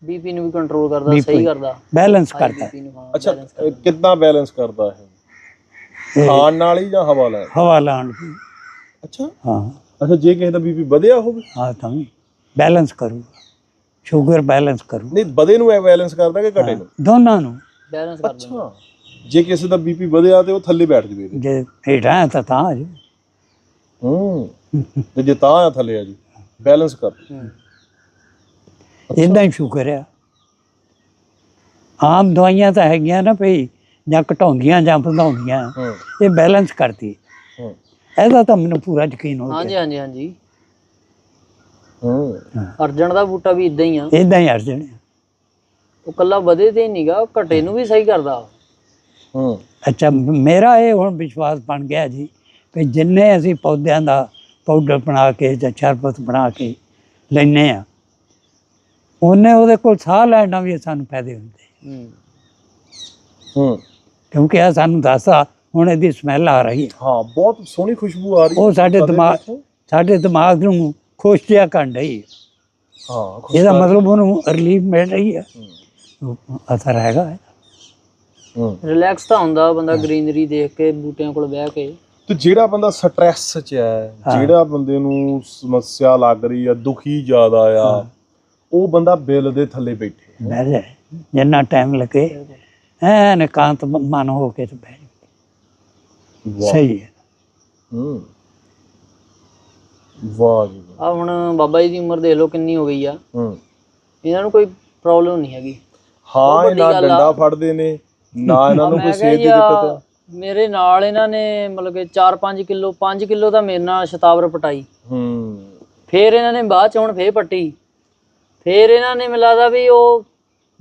ਬੀਪੀ ਨੂੰ ਵੀ ਕੰਟਰੋਲ ਕਰਦਾ ਸਹੀ ਕਰਦਾ। ਬੈਲੈਂਸ ਕਰਦਾ। ਅੱਛਾ ਕਿੱਦਾਂ ਬੈਲੈਂਸ ਕਰਦਾ ਹੈ ਖਾਣ ਨਾਲ ਹੀ ਜਾਂ ਹਵਾ ਨਾਲ? ਹਵਾ ਲਾਉਣ ਦੀ। ਅੱਛਾ। ਹਾਂ। ਅੱਛਾ ਜੇ ਕਿਸੇ ਦਾ ਬੀਪੀ ਵਧਿਆ ਹੋਵੇ? ਹਾਂ ਤਾਂ ਵੀ। ਬੈਲੈਂਸ ਕਰੂਗਾ ਸ਼ੂਗਰ ਬੈਲੈਂਸ ਕਰੂ। ਨਹੀਂ ਵਧੇ ਨੂੰ ਇਹ ਬੈਲੈਂਸ ਕਰਦਾ ਕਿ ਘਟੇ ਨੂੰ? ਦੋਨਾਂ ਨੂੰ। ਬੈਲੈਂਸ ਕਰ ਦਿੰਦਾ ਅੱਛਾ। ਜੇ ਕਿਸੇ ਦਾ ਬੀਪੀ ਵਧਿਆ ਤੇ ਉਹ ਥੱਲੇ ਬੈਠ ਜਵੇ ਇਹਦੇ। ਜੇ ਹੇਠਾਂ ਹੈ ਤਾਂ ਤਾਂ ਆ ਜਾਓ। ਹੂੰ। ਤੇ ਜੇ ਤਾਂ ਆ ਥੱਲੇ ਆ ਜੀ ਬੈਲੈਂਸ ਕਰ। ਹੂੰ। ਇਦਾਂ ਹੀ ਸ਼ੂਗਰ ਆ। ਆਮ ਦਵਾਈਆਂ ਤਾਂ ਹੈਗੀਆਂ ਨਾ ਭਈ ਜਾਂ ਘਟਾਉਂਦੀਆਂ ਜਾਂ ਵਧਾਉਂਦੀਆਂ ਇਹ ਬੈਲੈਂਸ ਕਰਦੀ। ਇਹਦਾ ਤਾਂ ਮੈਨੂੰ ਪੂਰਾ ਯਕੀਨ ਹੋ ਹਾਂਜੀ ਗਿਆ। ਹਾਂਜੀ ਹਾਂਜੀ ਹੂੰ। ਅਰਜਨ ਦਾ ਬੂਟਾ ਵੀ ਇਦਾਂ ਹੀ ਆ। ਇਦਾਂ ਹੀ ਅਰਜਣ। ਉਹ ਕੱਲਾ ਵਧੇ ਤੇ ਨਹੀਂਗਾ ਘਟੇ ਨੂੰ ਵੀ ਸਹੀ ਕਰਦਾ। ਹੂੰ। ਅੱਛਾ ਮੇਰਾ ਇਹ ਹੁਣ ਵਿਸ਼ਵਾਸ ਬਣ ਗਿਆ ਜੀ ਕਿ ਜਿੰਨੇ ਅਸੀਂ ਪੌਦਿਆਂ ਦਾ ਪਾਊਡਰ ਬਣਾ ਕੇ ਜਾਂ ਸ਼ਰਬਤ ਬਣਾ ਕੇ ਲੈਨੇ ਆ ਉਹਨੇ ਉਹਦੇ ਕੋਲ ਸਾਹ ਲੈਣ ਵੀ ਸਾਨੂੰ ਫਾਇਦੇ ਹੁੰਦੇ। ਹੂੰ। ਹੂੰ। ਕਿਉਂਕਿ ਇਹ ਸਾਨੂੰ ਦੱਸਦਾ ਹੁਣ ਇਹਦੀ ਸਮੈਲ ਆ ਰਹੀ ਹੈ। ਹਾਂ ਬਹੁਤ ਸੋਹਣੀ ਖੁਸ਼ਬੂ ਆ ਰਹੀ ਹੈ। ਉਹ ਸਾਡੇ ਦਿਮਾਗ। ਸਾਡੇ ਦਿਮਾਗ ਨੂੰ ਖੁਸ਼ ਜਿਹਾ ਕਰਨ ਰਹੀ ਹੈ। ਹਾਂ ਖੁਸ਼ ਇਹਦਾ ਮਤਲਬ ਉਹਨੂੰ ਰਿਲੀਫ ਮਿਲ ਰਹੀ ਹੈ। ਅਸਰ ਹੈਗਾ ਰਿਲੈਕਸ ਤਾਂ ਹੁੰਦਾ ਬੰਦਾ ਗ੍ਰੀਨਰੀ ਦੇਖ ਕੇ ਬੂਟਿਆਂ ਕੋਲ ਬਹਿ ਕੇ। ਤੇ ਜਿਹੜਾ ਬੰਦਾ ਸਟ੍ਰੈਸ 'ਚ ਹੈ ਜਿਹੜਾ ਬੰਦੇ ਨੂੰ ਸਮੱਸਿਆ ਲੱਗ ਰਹੀ ਆ ਦੁਖੀ ਜ਼ਿਆਦਾ ਆ ਉਹ ਬੰਦਾ ਬਿੱਲ ਦੇ ਥੱਲੇ ਬੈਠੇ ਬਹਿ ਜਾਏ ਜਿੰਨਾ ਟਾਈਮ ਲੱਗੇ। ਐਨ ਇਕਾਂਤ ਮਨ ਹੋ ਕੇ ਤੇ ਬਹਿ। ਵਾਹ। ਸਹੀ ਹੈ। ਹੂੰ। ਵਾਹ ਜੀ ਵਾਹ। ਆ ਹੁਣ ਬਾਬਾ ਜੀ ਦੀ ਉਮਰ ਦੇਖ ਲਓ ਕਿੰਨੀ ਹੋ ਗਈ ਆ। ਹੂੰ। ਇਹਨਾਂ ਨੂੰ ਕੋਈ ਪ੍ਰੋਬਲਮ ਨਹੀਂ ਹੈਗੀ। ਹਾਂ ਇਹ ਵੱਡੀ ਨਾ ਗੱਲ ਆ। ਡੰਡਾ ਫੜਦੇ ਨੇ। ਨਾ ਇਹਨਾਂ ਨੂੰ ਕੋਈ ਸਿਹਤ ਦੀ ਦਿੱਕਤ। ਮੇਰੇ ਨਾਲ ਇਹਨਾਂ ਨੇ ਮਤਲਬ ਕਿ 4-5 ਕਿਲੋ 5 ਕਿਲੋ ਦਾ ਮੇਰੇ ਨਾਲ ਸ਼ਤਾਵਰ ਪਟਾਈ। ਹੂੰ। ਫੇਰ ਇਹਨਾਂ ਨੇ ਬਾਅਦ ਚ ਹੁਣ ਫੇਰ ਪੱਟੀ। ਫੇਰ ਇਹਨਾਂ ਨੇ ਮੈਨੂੰ ਲੱਗਦਾ ਵੀ ਉਹ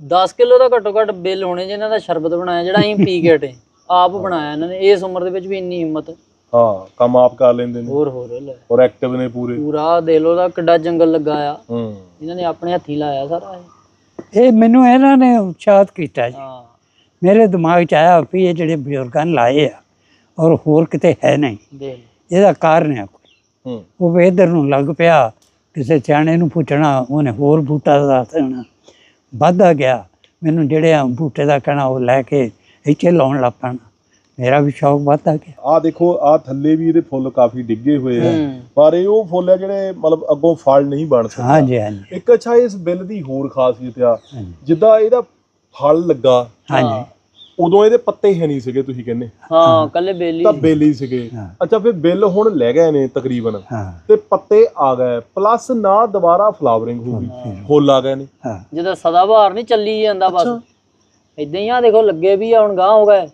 10 ਕਿਲੋ ਦਾ ਘੱਟੋ ਘੱਟ ਬਿੱਲ ਹੋਣੇ ਜਿਨ੍ਹਾਂ ਦਾ ਸ਼ਰਬਤ ਬਣਾਇਆ ਜਿਹੜਾ ਅਸੀਂ ਪੀ ਕੇ ਹਟੇ। ਆਪ ਬਣਾਇਆ ਇਹਨਾਂ ਨੇ ਇਸ ਉਮਰ ਦੇ ਵਿੱਚ ਵੀ ਇੰਨੀ ਹਿੰਮਤ। ਹਾਂ ਕੰਮ ਆਪ ਕਰ ਲੈਂਦੇ ਨੇ। ਹੋਰ ਹੋਰ ਲੈ। ਔਰ ਐਕਟਿਵ ਨੇ ਪੂਰੇ। ਪੂਰਾ ਦੇਖ ਲਓ ਦਾ ਕਿੱਡਾ ਜੰਗਲ ਲੱਗਾ ਆ। ਹੂੰ। ਇਹਨਾਂ ਨੇ ਆਪਣੇ ਹੱਥੀਂ ਲਾਇਆ ਸਾਰਾ ਇਹ। ਇਹ ਮੈਨੂੰ ਇਹਨਾਂ ਨੇ ਉਤਸ਼ਾਹਤ ਕੀਤਾ ਜੀ। ਹਾਂ। ਮੇਰੇ ਦਿਮਾਗ 'ਚ ਆਇਆ ਵੀ ਇਹ ਜਿਹੜੇ ਬਜ਼ੁਰਗਾਂ ਨੇ ਲਾਏ ਆ ਔਰ ਹੋਰ ਕਿਤੇ ਹੈ ਨਹੀਂ। ਦੇਖ। ਇਹਦਾ ਕਾਰਨ ਹੈ ਕੋਈ। ਹੂੰ। ਉਹ ਵੀ ਇੱਧਰ ਨੂੰ ਲੱਗ ਪਿਆ ਕਿਸੇ ਸਿਆਣੇ ਨੂੰ ਪੁੱਛਣਾ ਉਹਨੇ ਹੋਰ ਬੂਟਾ ਦੱਸ ਦੇਣਾ। ਵੱਧਦਾ ਗਿਆ ਮੈਨੂੰ ਜਿਹੜੇ ਆ ਬੂਟੇ ਦਾ ਕਹਿਣਾ ਉਹ ਲੈ ਕੇ ਇੱਥੇ ਲਾਉਣ ਲੱਗ ਪੈਣਾ। ਮੇਰਾ ਵੀ ਸ਼ੌਕ ਵੱਧਦਾ ਗਿਆ। ਆ ਦੇਖੋ ਆ ਥੱਲੇ ਵੀ ਇਹਦੇ ਫੁੱਲ ਕਾਫੀ ਡਿੱਗੇ ਹੋਏ ਆ। ਪਰ ਇਹ ਉਹ ਫੁੱਲ ਆ ਜਿਹੜੇ ਮਤਲਬ ਅੱਗੋਂ ਫਲ ਨਹੀਂ ਬਣ ਸਕਦਾ। ਹਾਂਜੀ ਹਾਂਜੀ। ਇੱਕ ਅੱਛਾ ਇਸ ਬਿੱਲ ਦੀ ਹੋਰ ਖਾਸੀਅਤ ਆ। ਜਿੱਦਾਂ ਇਹਦਾ ਫਲ ਲੱਗਾ ਹਾਂਜੀ। ਉਦੋਂ ਇਹਦੇ ਪੱਤੇ ਹੈ ਨਹੀਂ ਸੀਗੇ ਤੁਸੀਂ ਕਹਿੰਦੇ। ਹਾਂ ਕੱਲੇ ਬੇਲੀ ਤਾਂ ਬਿੱਲ ਸੀਗੇ। ਅੱਛਾ ਫਿਰ ਬਿੱਲ ਹੁਣ ਲੈ ਗਏ ਨੇ ਤਕਰੀਬਨ। ਤੇ ਪੱਤੇ ਆ ਗਏ ਪਲੱਸ ਨਾ ਦੁਬਾਰਾ ਫਲਾਵਰਿੰਗ ਹੋ ਗਈ। ਫੁੱਲ ਆ ਗਏ ਨੇ। ਜਦੋਂ ਸਦਾਬਹਾਰ ਨਹੀਂ ਚੱਲੀ ਜਾਂਦਾ ਬਸ। ਇਦਾਂ ਹੀ ਆ ਦੇਖੋ ਲੱਗੇ ਵੀ ਆ ਹੁਣ ਗਾਂ ਹੋ ਗਏ।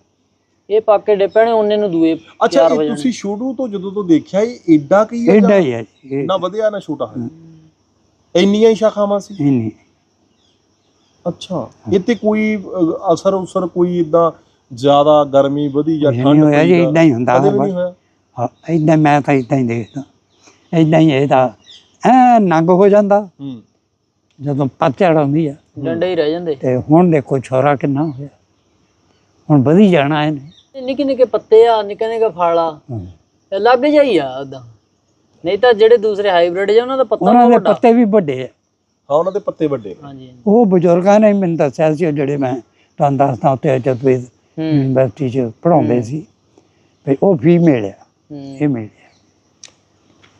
ਇਹ ਪੱਕ ਕੇ ਡਿੱਪਣੇ ਉਹਨੇ ਨੂੰ ਦੂਏ ਅੱਛਾ ਇਹ ਤੁਸੀਂ ਸ਼ੁਰੂ ਤੋਂ ਜਦੋਂ ਤੋਂ ਦੇਖਿਆ ਇਹ ਏਡਾ ਕੀ ਹੈ ਐਡਾ ਜਾਂ ਹੀ ਹੈ। ਨਾ ਵਧਿਆ ਨਾ ਛੋਟਾ ਹੈ? ਇੰਨੀਆਂ ਹੀ ਸ਼ਾਖਾਵਾਂ ਸੀ? ਇਹ ਨਹੀਂ ਅੱਛਾ। ਇੱਥੇ ਕੋਈ ਅ, ਅਸਰ ਉਸਰ ਕੋਈ ਇਦਾਂ ਜ਼ਿਆਦਾ ਗਰਮੀ ਵਧੀ ਜਾਂ ਠੰਡ ਨਹੀਂ ਹੋਇਆ ਜੀ? ਇਦਾਂ ਹੀ ਹੁੰਦਾ ਕਦੇ ਵੀ ਨਹੀਂ ਹੋਇਆ? ਇਦਾਂ ਮੈਂ ਤਾਂ ਇਦਾਂ ਹੀ ਦੇਖਦਾ। ਇਦਾਂ ਹੀ ਇਹਦਾ ਐ ਨੰਗ ਹੋ ਜਾਂਦਾ। ਹੂੰ। ਜਦੋਂ ਪਤਝੜ ਆਉਂਦੀ ਆ। ਡੰਡੇ ਹੀ ਰਹਿ ਜਾਂਦੇ। ਤੇ ਹੁਣ ਦੇਖੋ ਛੋਰਾ ਕਿੰਨਾ ਹੋਇਆ ਹੁਣ ਵਧੀ ਜਾਣਾ ਇਹਨੇ। ਨਿੱਕੇ ਨਿੱਕੇ ਪੱਤੇ ਆ ਨਿੱਕੇ ਨਿੱਕੇ ਫਲ ਆ। ਹਾਂ। ਲੱਗ ਜਾਈ ਆ ਉਦਾਂ ਨਹੀਂ ਤਾਂ ਜਿਹੜੇ ਦੂਸਰੇ ਹਾਈਬ੍ਰਿਡ ਜਾਂ ਉਹਨਾਂ ਦਾ ਪੱਤਾ ਉਹਨਾਂ ਬਹੁਤ ਦੇ ਵੱਡਾ। ਪੱਤੇ ਵੀ ਵੱਡੇ ਆ। ਹਾਂ ਉਹਨਾਂ ਦੇ ਪੱਤੇ ਵੱਡੇ। ਹਾਂਜੀ। ਉਹ ਬਜ਼ੁਰਗਾਂ ਨੇ ਮੈਨੂੰ ਦੱਸਿਆ ਸੀ ਉਹ ਜਿਹੜੇ ਮੈਂ ਤੁਹਾਨੂੰ ਦੱਸਦਾ ਉੱਤੇ ਜਦਵੇਦ ਹੂੰ। ਯੂਨੀਵਰਸਿਟੀ 'ਚ ਪੜਾਉਂਦੇ ਸੀ। ਵੀ ਉਹ ਫੀਮੇਲ ਆ ਹੂੰ। ਇਹ ਮੇਲ ਆ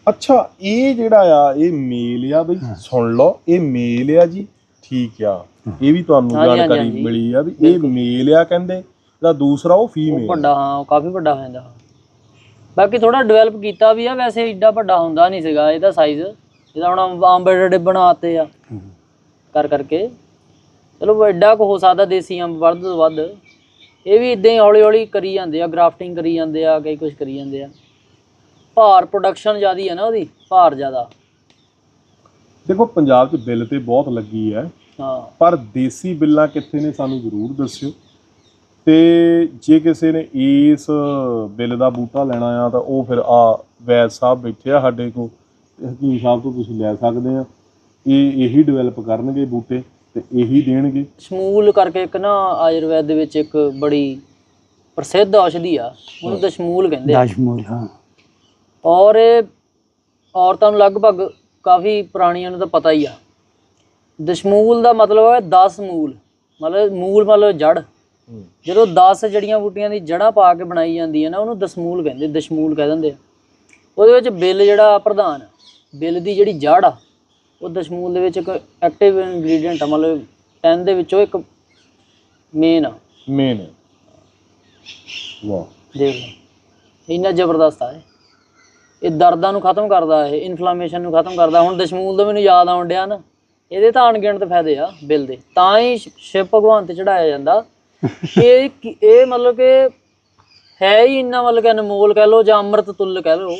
ਅੱਛਾ ਇਹ ਜਿਹੜਾ ਆ ਇਹ ਮੇਲ ਆ ਬਈ ਸੁਣ ਲਓ ਇਹ ਮੇਲ ਆ ਜੀ ਠੀਕ ਆ। ਇਹ ਵੀ ਤੁਹਾਨੂੰ ਜਾਣਕਾਰੀ। ਮਿਲੀ ਆ ਵੀ ਇਹ ਮੇਲ ਆ ਕਹਿੰਦੇ ਜਿਹੜਾ ਦੂਸਰਾ ਉਹ ਉਹ ਫੀਮੇਲ ਵੱਡਾ ਹਾਂ ਉਹ ਕਾਫੀ ਵੱਡਾ ਹੋ ਜਾਂਦਾ ਬਾਕੀ ਥੋੜਾ ਡਿਵੈਲਪ ਕੀਤਾ ਵੀ ਆ ਵੈਸੇ ਏਡਾ ਵੱਡਾ ਹੁੰਦਾ ਨਹੀਂ ਸੀਗਾ ਇਹਦਾ ਸਾਈਜ਼ ਇਹਦਾ ਹੁਣ ਅੰਬ ਏਡੇ ਬਣਾਤੇ ਆ। ਕਰ ਕਰਕੇ। ਚਲੋ ਐਡਾ ਕੁ ਹੋ ਸਕਦਾ ਦੇਸੀ ਅੰਬ ਵੱਧ ਤੋਂ ਵੱਧ। ਇਹ ਵੀ ਇਦਾਂ ਹੀ ਹੌਲੀ ਹੌਲੀ ਕਰੀ ਜਾਂਦੇ ਆ ਗ੍ਰਾਫਟਿੰਗ ਕਰੀ ਜਾਂਦੇ ਆ ਕਈ ਕੁਝ ਕਰੀ ਜਾਂਦੇ ਆ। ਭਾਰ ਪ੍ਰੋਡਕਸ਼ਨ ਜ਼ਿਆਦੀ ਹੈ ਨਾ ਉਹਦੀ ਭਾਰ ਜ਼ਿਆਦਾ। ਦੇਖੋ ਪੰਜਾਬ 'ਚ ਬਿੱਲ ਤੇ ਬਹੁਤ ਲੱਗੀ ਹੈ। ਹਾਂ। ਪਰ ਦੇਸੀ ਬਿੱਲਾਂ ਕਿੱਥੇ ਨੇ ਸਾਨੂੰ ਜ਼ਰੂਰ ਦੱਸਿਓ। ਤੇ ਜੇ ਕਿਸੇ ਨੇ ਇਸ ਬਿੱਲ ਦਾ ਬੂਟਾ ਲੈਣਾ ਆ ਤਾਂ ਉਹ ਫਿਰ ਆ ਵੈਦ ਸਾਹਿਬ ਬੈਠੇ ਆ ਸਾਡੇ ਕੋਲ। ਹਕੀਮ ਸਾਹਿਬ ਤੋਂ ਤੁਸੀਂ ਲੈ ਸਕਦੇ ਆ। ਇਹ ਇਹੀ ਡਿਵੈਲਪ ਕਰਨਗੇ ਬੂਟੇ ਤੇ ਇਹੀ ਦੇਣਗੇ। ਸ਼ਮੂਲ ਕਰਕੇ ਇੱਕ ਨਾ ਆਯੁਰਵੈਦ ਦੇ ਵਿੱਚ ਇੱਕ ਬੜੀ ਪ੍ਰਸਿੱਧ ਔਸ਼ਧੀ ਆ ਉਹਨੂੰ ਦਸ਼ਮੂਲ ਕਹਿੰਦੇ ਆ। ਦਸ਼ਮੂਲ ਹਾਂ। ਔਰ ਇਹ ਔਰਤਾਂ ਨੂੰ ਲਗਭਗ ਕਾਫੀ ਪੁਰਾਣੀਆਂ ਨੂੰ ਤਾਂ ਪਤਾ ਹੀ ਆ। ਦਸ਼ਮੂਲ ਦਾ ਮਤਲਬ ਹੈ 10 ਮੂਲ। ਮਤਲਬ ਮੂਲ ਮਤਲਬ ਜੜ ਜਦੋਂ 10 ਜੜੀਆਂ ਬੂਟੀਆਂ ਦੀ ਜੜ੍ਹਾਂ ਪਾ ਕੇ ਬਣਾਈ ਜਾਂਦੀ ਹੈ ਨਾ ਉਹਨੂੰ ਦਸ਼ਮੂਲ ਕਹਿੰਦੇ ਦਸ਼ਮੂਲ ਕਹਿ ਦਿੰਦੇ ਆ। ਉਹਦੇ ਵਿੱਚ ਬਿੱਲ ਜਿਹੜਾ ਪ੍ਰਧਾਨ ਬਿੱਲ ਦੀ ਜਿਹੜੀ ਜੜ ਆ ਉਹ ਦਸ਼ਮੂਲ ਦੇ ਵਿੱਚ ਇੱਕ ਐਕਟਿਵ ਇੰਗਰੀਡੀਅੰਟ ਆ ਮਤਲਬ 10 ਦੇ ਵਿੱਚੋਂ ਇੱਕ ਮੇਨ ਆ। ਮੇਨ ਵਾਹ। ਦੇਖ ਲਓ। ਇੰਨਾ ਜ਼ਬਰਦਸਤ ਆ ਇਹ। ਇਹ ਦਰਦਾਂ ਨੂੰ ਖਤਮ ਕਰਦਾ ਇਹ ਇਨਫਲੇਮੇਸ਼ਨ ਨੂੰ ਖਤਮ ਕਰਦਾ। ਹੁਣ ਦਸ਼ਮੂਲ ਦਾ ਮੈਨੂੰ ਯਾਦ ਆਉਣ ਡਿਆ ਨਾ ਇਹਦੇ ਤਾਂ ਅਣਗਿਣਤ ਫਾਇਦੇ ਆ ਬਿੱਲ ਦੇ। ਤਾਂ ਹੀ ਸ਼ਿ- ਸ਼ਿਵ ਭਗਵਾਨ ਤੇ ਚੜਾਇਆ ਜਾਂਦਾ। ਇਹ ਕੀ- ਇਹ ਮਤਲਬ ਕਿ ਹੈ ਹੀ ਇੰਨਾ ਮਤਲਬ ਕਿ ਅਨਮੋਲ ਕਹਿ ਲਓ ਜਾਂ ਅੰਮ੍ਰਿਤ ਤੁੱਲ ਕਹਿ ਲਓ।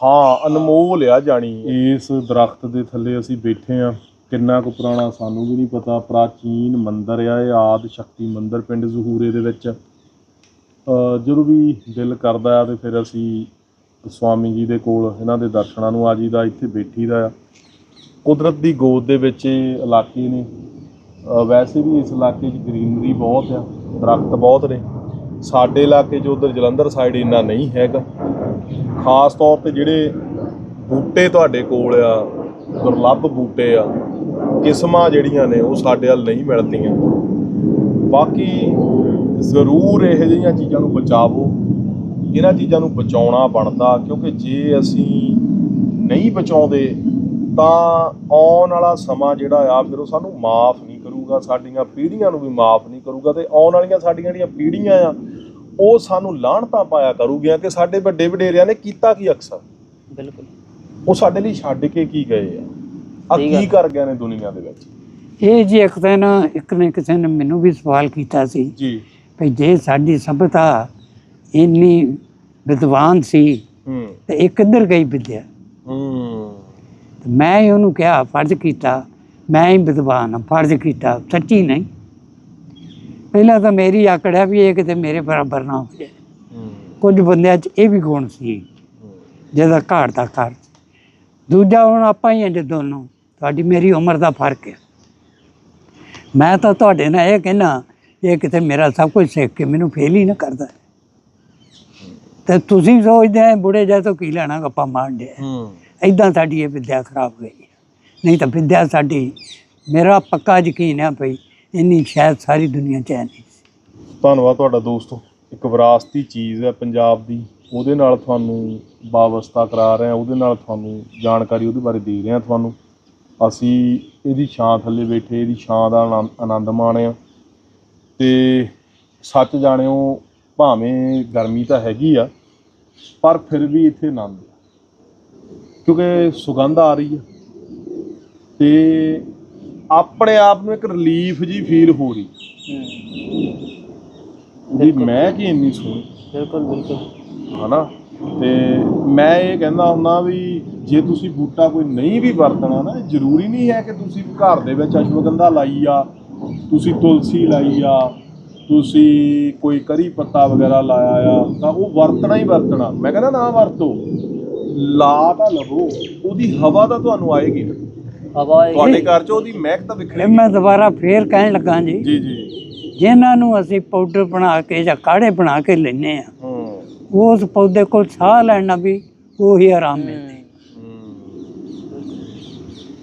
ਹਾਂ, ਅਨਮੋਲ ਆ ਜਾਣੀ ਇਸ ਦਰਖਤ ਦੇ ਥੱਲੇ ਅਸੀਂ ਬੈਠੇ ਆ। ਕਿੰਨਾ ਕੁ ਪੁਰਾਣਾ ਸਾਨੂੰ ਵੀ ਨਹੀਂ ਪਤਾ, ਪ੍ਰਾਚੀਨ ਮੰਦਿਰ ਆ, ਇਹ ਆਦ ਸ਼ਕਤੀ ਮੰਦਿਰ ਪਿੰਡ ਜ਼ਹੂਰੇ ਦੇ ਵਿੱਚ। ਜਦੋਂ ਵੀ ਦਿਲ ਕਰਦਾ ਆ ਤੇ ਫਿਰ ਅਸੀਂ ਸਵਾਮੀ ਜੀ ਦੇ ਕੋਲ ਇਹਨਾਂ ਦੇ ਦਰਸ਼ਨਾਂ ਨੂੰ ਆ ਜੀਦਾ ਇੱਥੇ ਬੈਠੀਦਾ ਆ। ਕੁਦਰਤ ਦੀ ਗੋਦ ਦੇ ਵਿੱਚ ਇਹ ਇਲਾਕੇ ਨੇ। ਵੈਸੇ ਵੀ ਇਸ ਇਲਾਕੇ 'ਚ ਗ੍ਰੀਨਰੀ ਬਹੁਤ ਆ, ਦਰਖਤ ਬਹੁਤ ਨੇ। ਸਾਡੇ ਇਲਾਕੇ 'ਚ ਉਧਰ ਜਲੰਧਰ ਸਾਈਡ ਇੰਨਾ ਨਹੀਂ ਹੈਗਾ। ਖਾਸ ਤੌਰ ਤੇ ਜਿਹੜੇ ਬੂਟੇ ਤੁਹਾਡੇ ਕੋਲ ਆ, ਦੁਰਲੱਭ ਬੂਟੇ ਆ, ਕਿਸਮਾਂ ਜਿਹੜੀਆਂ ਨੇ ਉਹ ਸਾਡੇ ਵੱਲ ਨਹੀਂ ਮਿਲਦੀਆਂ। ਬਾਕੀ ਜ਼ਰੂਰ ਇਹੋ ਜਿਹੀਆਂ ਚੀਜ਼ਾਂ ਨੂੰ ਬਚਾਵੋ। ਇਹਨਾਂ ਚੀਜ਼ਾਂ ਨੂੰ ਬਚਾਉਣਾ ਬਣਦਾ, ਕਿਉਂਕਿ ਜੇ ਅਸੀਂ ਨਹੀਂ ਬਚਾਉਂਦੇ, ਤਾਂ ਆਉਣ ਵਾਲਾ ਸਮਾਂ ਜਿਹੜਾ ਆ, ਫਿਰ ਉਹ ਸਾਨੂੰ ਮਾਫ ਨਹੀਂ ਕਰੂਗਾ, ਸਾਡੀਆਂ ਪੀੜ੍ਹੀਆਂ ਨੂੰ ਵੀ ਮਾਫ ਨਹੀਂ ਕਰੂਗਾ ਤੇ ਆਉਣ ਵਾਲੀਆਂ ਸਾਡੀਆਂ ਜਿਹੜੀਆਂ ਪੀੜ੍ਹੀਆਂ ਆ ਉਹ ਸਾਨੂੰ ਲਾਹਣਤਾਂ ਪਾਇਆ ਕਰੂਗੀਆਂ ਕਿ ਸਾਡੇ ਵੱਡੇ ਵਡੇਰਿਆਂ ਨੇ ਕੀਤਾ ਕੀ ਅਕਸਰ? ਬਿਲਕੁਲ। ਉਹ ਸਾਡੇ ਲਈ ਛੱਡ ਕੇ ਕੀ ਗਏ ਆ? ਆ ਕੀ। ਕਰ ਗਏ ਨੇ ਦੁਨੀਆ ਦੇ ਵਿੱਚ? ਇਹ ਜੀ ਇੱਕ ਦਿਨ ਇੱਕ ਨੇ ਕਿਸੇ ਨੇ ਮੈਨੂੰ ਵੀ ਸਵਾਲ ਕੀਤਾ ਸੀ ਜੀ। ਵੀ ਜੇ ਸਾਡੀ ਸਭਿਅਤਾ ਇੰਨੀ ਵਿਦਵਾਨ ਸੀ ਹੂੰ। ਤੇ ਇਹ ਕਿੱਧਰ ਗਈ ਵਿਦਿਆ? ਹੂੰ। ਮੈਂ ਉਹਨੂੰ ਕਿਹਾ ਫਰਜ਼ ਕੀਤਾ ਮੈਂ ਹੀ ਵਿਦਵਾਨ ਹਾਂ ਫਰਜ਼ ਕੀਤਾ ਸੱਚੀ ਨਹੀਂ। ਪਹਿਲਾਂ ਤਾਂ ਮੇਰੀ ਆਕੜਿਆ ਵੀ ਇਹ ਕਿਤੇ ਮੇਰੇ ਬਰਾਬਰ ਨਾ ਹੋ ਜਾਏ। ਹੂੰ। ਕੁਝ ਬੰਦਿਆਂ 'ਚ ਇਹ ਵੀ ਗੁਣ ਸੀ ਹੂੰ। ਜਿਹਦਾ ਘਾਟ ਦਾ ਘਰ ਦੂਜਾ ਹੁਣ ਆਪਾਂ ਹੀ ਹਾਂ ਜੇ ਦੋਨੋਂ ਤੁਹਾਡੀ ਮੇਰੀ ਉਮਰ ਦਾ ਫ਼ਰਕ ਹੈ। ਮੈਂ ਤਾਂ ਤੁਹਾਡੇ ਨਾਲ ਇਹ ਕਹਿਣਾ ਇਹ ਕਿਤੇ ਮੇਰਾ ਸਭ ਕੁਝ ਸਿੱਖ ਕੇ ਮੈਨੂੰ ਫੇਲ ਹੀ ਨਾ ਕਰਦਾ। ਤੇ ਤੁਸੀਂ ਸੋਚਦੇ ਆ ਬੁੜੇ ਜਾ ਤੋਂ ਕੀ ਲੈਣਾ ਗੱਪਾਂ ਮਾਰਨ ਦੇ ਹੂੰ। ਐਦਾਂ ਸਾਡੀ ਇਹ ਵਿਦਿਆ ਖਰਾਬ ਗਈ ਹੈ। ਨਹੀਂ ਤਾਂ ਵਿਦਿਆ ਸਾਡੀ ਮੇਰਾ ਪੱਕਾ ਯਕੀਨ ਹੈ ਭਈ ਇੰਨੀ ਸ਼ਾਇਦ ਸਾਰੀ ਦੁਨੀਆ 'ਚ ਹੈ ਨਹੀਂ। ਧੰਨਵਾਦ ਤੁਹਾਡਾ ਦੋਸਤੋ। ਇੱਕ ਵਿਰਾਸਤੀ ਚੀਜ਼ ਹੈ ਪੰਜਾਬ ਦੀ। ਉਹਦੇ ਨਾਲ ਤੁਹਾਨੂੰ ਵਾਬਸਤਾ ਕਰਾ ਰਹੇ ਹਾਂ, ਉਹਦੇ ਨਾਲ ਤੁਹਾਨੂੰ ਜਾਣਕਾਰੀ ਉਹਦੇ ਬਾਰੇ ਦੇ ਰਹੇ ਹਾਂ ਤੁਹਾਨੂੰ। ਅਸੀਂ ਇਹਦੀ ਛਾਂ ਥੱਲੇ ਬੈਠੇ, ਇਹਦੀ ਛਾਂ ਦਾ ਆਨੰਦ- ਆਨੰਦ ਮਾਣਿਆ ਤੇ ਸੱਚ ਜਾਣਿਓ, ਭਾਵੇਂ ਗਰਮੀ ਤਾਂ ਹੈਗੀ ਆ, ਪਰ ਫਿਰ ਵੀ ਇੱਥੇ ਆਨੰਦ ਆ। ਕਿਉਂਕਿ ਸੁਗੰਧ ਆ ਰਹੀ ਆ। ਤੇ ਆਪਣੇ ਆਪ ਨੂੰ ਇੱਕ ਰਿਲੀਫ ਜੀ ਫੀਲ ਹੋ ਰਹੀ। ਉਹਦੀ ਮਹਿਕ ਹੀ ਇੰਨੀ ਸੋਹਣੀ? ਬਿਲਕੁਲ ਬਿਲਕੁਲ। ਹਨਾ? ਤੇ ਮੈਂ ਇਹ ਕਹਿੰਦਾ ਹੁੰਦਾ ਵੀ ਜੇ ਤੁਸੀਂ ਬੂਟਾ ਕੋਈ ਨਹੀਂ ਵੀ ਵਰਤਣਾ ਨਾ ਜ਼ਰੂਰੀ ਨਹੀਂ ਹੈ ਕਿ ਤੁਸੀਂ ਘਰ ਦੇ ਵਿੱਚ ਅਸ਼ਵਗੰਧਾ ਲਾਈ ਆ ਤੁਸੀਂ ਤੁਲਸੀ ਲਾਈ ਆ ਤੁਸੀਂ ਕੋਈ ਕਰੀ ਪੱਤਾ ਵਗੈਰਾ ਲਾਇਆ ਆ ਤਾਂ ਉਹ ਵਰਤਣਾ ਹੀ ਵਰਤਣਾ। ਮੈਂ ਕਹਿੰਦਾ ਨਾ ਵਰਤੋ। ਲਾ ਤਾਂ ਲਵੋ ਉਹਦੀ ਹਵਾ ਤਾਂ ਤੁਹਾਨੂੰ ਆਏਗੀ। ਨਾ। ਹਵਾ ਇਹ- ਤੁਹਾਡੇ ਘਰ 'ਚ ਉਹਦੀ ਮਹਿਕ ਤਾਂ ਇਹ ਵਿਖਰੇਗੀ ਮੈਂ ਦੁਬਾਰਾ ਫੇਰ ਕਹਿਣ ਲੱਗਾ ਜੀ। ਜੀ ਜੀ। ਜਿਨ੍ਹਾਂ ਨੂੰ ਅਸੀਂ ਪਾਊਡਰ ਬਣਾ ਕੇ ਜਾਂ ਕਾੜੇ ਬਣਾ ਕੇ ਲੈਨੇ ਆ ਹੂੰ। ਉਸ ਪੌਦੇ ਕੋਲ ਸਾਹ ਲੈਣਾ ਵੀ ਉਹੀ ਆਰਾਮ ਮਿਲਦਾ।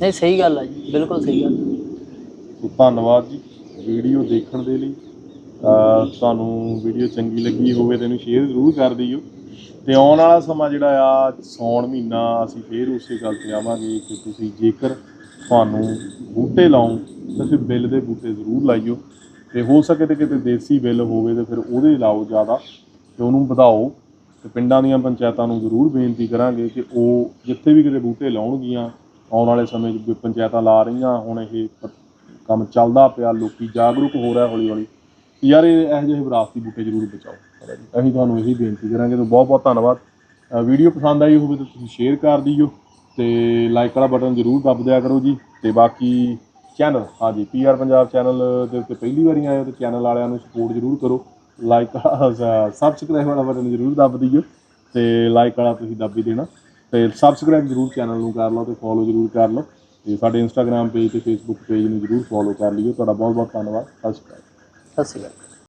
ਨਹੀਂ ਸਹੀ ਗੱਲ ਆ ਜੀ ਬਿਲਕੁਲ ਸਹੀ ਗੱਲ। ਸੋ ਧੰਨਵਾਦ ਜੀ ਵੀਡੀਓ ਦੇਖਣ ਦੇ ਲਈ। ਅਹ ਤੁਹਾਨੂੰ ਵੀਡੀਓ ਚੰਗੀ ਲੱਗੀ ਹੋਵੇ ਤਾਂ ਇਹਨੂੰ ਸ਼ੇਅਰ ਜ਼ਰੂਰ ਕਰ ਦਿਓ। ਤੇ ਆਉਣ ਵਾਲਾ ਸਮਾਂ ਜਿਹੜਾ ਆ ਸੌਣ ਮਹੀਨਾ ਅਸੀਂ ਫੇਰ ਉਸੇ ਗੱਲ ਤੇ ਆਵਾਂਗੇ ਕਿ ਤੁਸੀਂ ਜੇਕਰ ਤੁਹਾਨੂੰ ਬੂਟੇ ਲਾਉਂ ਤੁਸੀਂ ਬਿੱਲ ਦੇ ਬੂਟੇ ਜ਼ਰੂਰ ਲਾਈਓ। ਤੇ ਹੋ ਸਕੇ ਤੇ ਕਿਤੇ ਦੇਸੀ ਬਿੱਲ ਹੋਵੇ ਤੇ ਫਿਰ ਉਹਦੇ ਲਾਓ ਜ਼ਿਆਦਾ ਤੇ ਉਹਨੂੰ ਵਧਾਓ। ਤੇ ਪਿੰਡਾਂ ਦੀਆਂ ਪੰਚਾਇਤਾਂ ਨੂੰ ਜ਼ਰੂਰ ਬੇਨਤੀ ਕਰਾਂਗੇ ਕਿ ਉਹ ਜਿੱਥੇ ਵੀ ਕਿਤੇ ਬੂਟੇ ਲਾਉਣਗੀਆਂ, ਆਉਣ ਵਾਲੇ ਸਮੇਂ 'ਚ ਪੰਚਾਇਤਾਂ ਲਾ ਰਹੀਆਂ, ਹੁਣ ਇਹ ਕੰਮ ਚੱਲਦਾ ਪਿਆ, ਲੋਕੀ ਜਾਗਰੂਕ ਹੋ ਰਿਹਾ ਹੌਲੀ ਹੌਲੀ ਯਾਰ, ਇਹ ਇਹੋ ਜਿਹੇ ਵਿਰਾਸਤੀ ਬੂਟੇ ਜ਼ਰੂਰ ਬਚਾਓ। ਅਸੀਂ ਤੁਹਾਨੂੰ ਇਹੀ ਬੇਨਤੀ ਕਰਾਂਗੇ ਤਾਂ ਬਹੁਤ ਬਹੁਤ ਧੰਨਵਾਦ ਵੀਡੀਓ ਪਸੰਦ ਆਈ ਹੋਵੇ ਤਾਂ ਤੁਸੀਂ ਸ਼ੇਅਰ ਕਰ ਦਿਓ। ਤੇ ਲਾਈਕ ਵਾਲਾ ਬਟਨ ਜ਼ਰੂਰ ਦਬ ਦਿਆ ਕਰੋ ਜੀ ਤੇ ਬਾਕੀ ਚੈਨਲ ਹਾਂਜੀ ਪੀਆਰ ਪੰਜਾਬ ਚੈਨਲ ਦੇ ਉੱਤੇ ਪਹਿਲੀ ਵਾਰੀ ਆਏ ਹੋ ਤੇ ਚੈਨਲ ਵਾਲਿਆਂ ਨੂੰ ਸਪੋਰਟ ਜ਼ਰੂਰ ਕਰੋ। ਲਾਈਕ ਸਬਸਕ੍ਰਾਈਬ ਵਾਲਾ ਬਟਨ ਜ਼ਰੂਰ ਦਬ ਦਿਓ ਤੇ ਲਾਈਕ ਵਾਲਾ ਤੁਸੀਂ ਦੱਬ ਹੀ ਦੇਣਾ। ਤੇ ਸਬਸਕ੍ਰਾਈਬ ਜ਼ਰੂਰ ਚੈਨਲ ਨੂੰ ਕਰ ਲਓ ਤੇ ਫੋਲੋ ਜ਼ਰੂਰ ਕਰ ਲਓ ਤੇ ਸਾਡੇ ਇੰਸਟਾਗ੍ਰam ਪੇਜ ਤੇ ਫੇਸਬੁੱਕ ਪੇਜ ਨੂੰ ਜ਼ਰੂਰ ਫੋਲੋ ਕਰ ਲਿਓ। ਤੁਹਾਡਾ ਬਹੁਤ ਬਹੁਤ ਧੰਨਵਾਦ। ਸਤਿ ਸ਼੍ਰੀ ਅਕਾਲ। ਸਤਿ ਸ਼੍ਰੀ ਅਕਾਲ।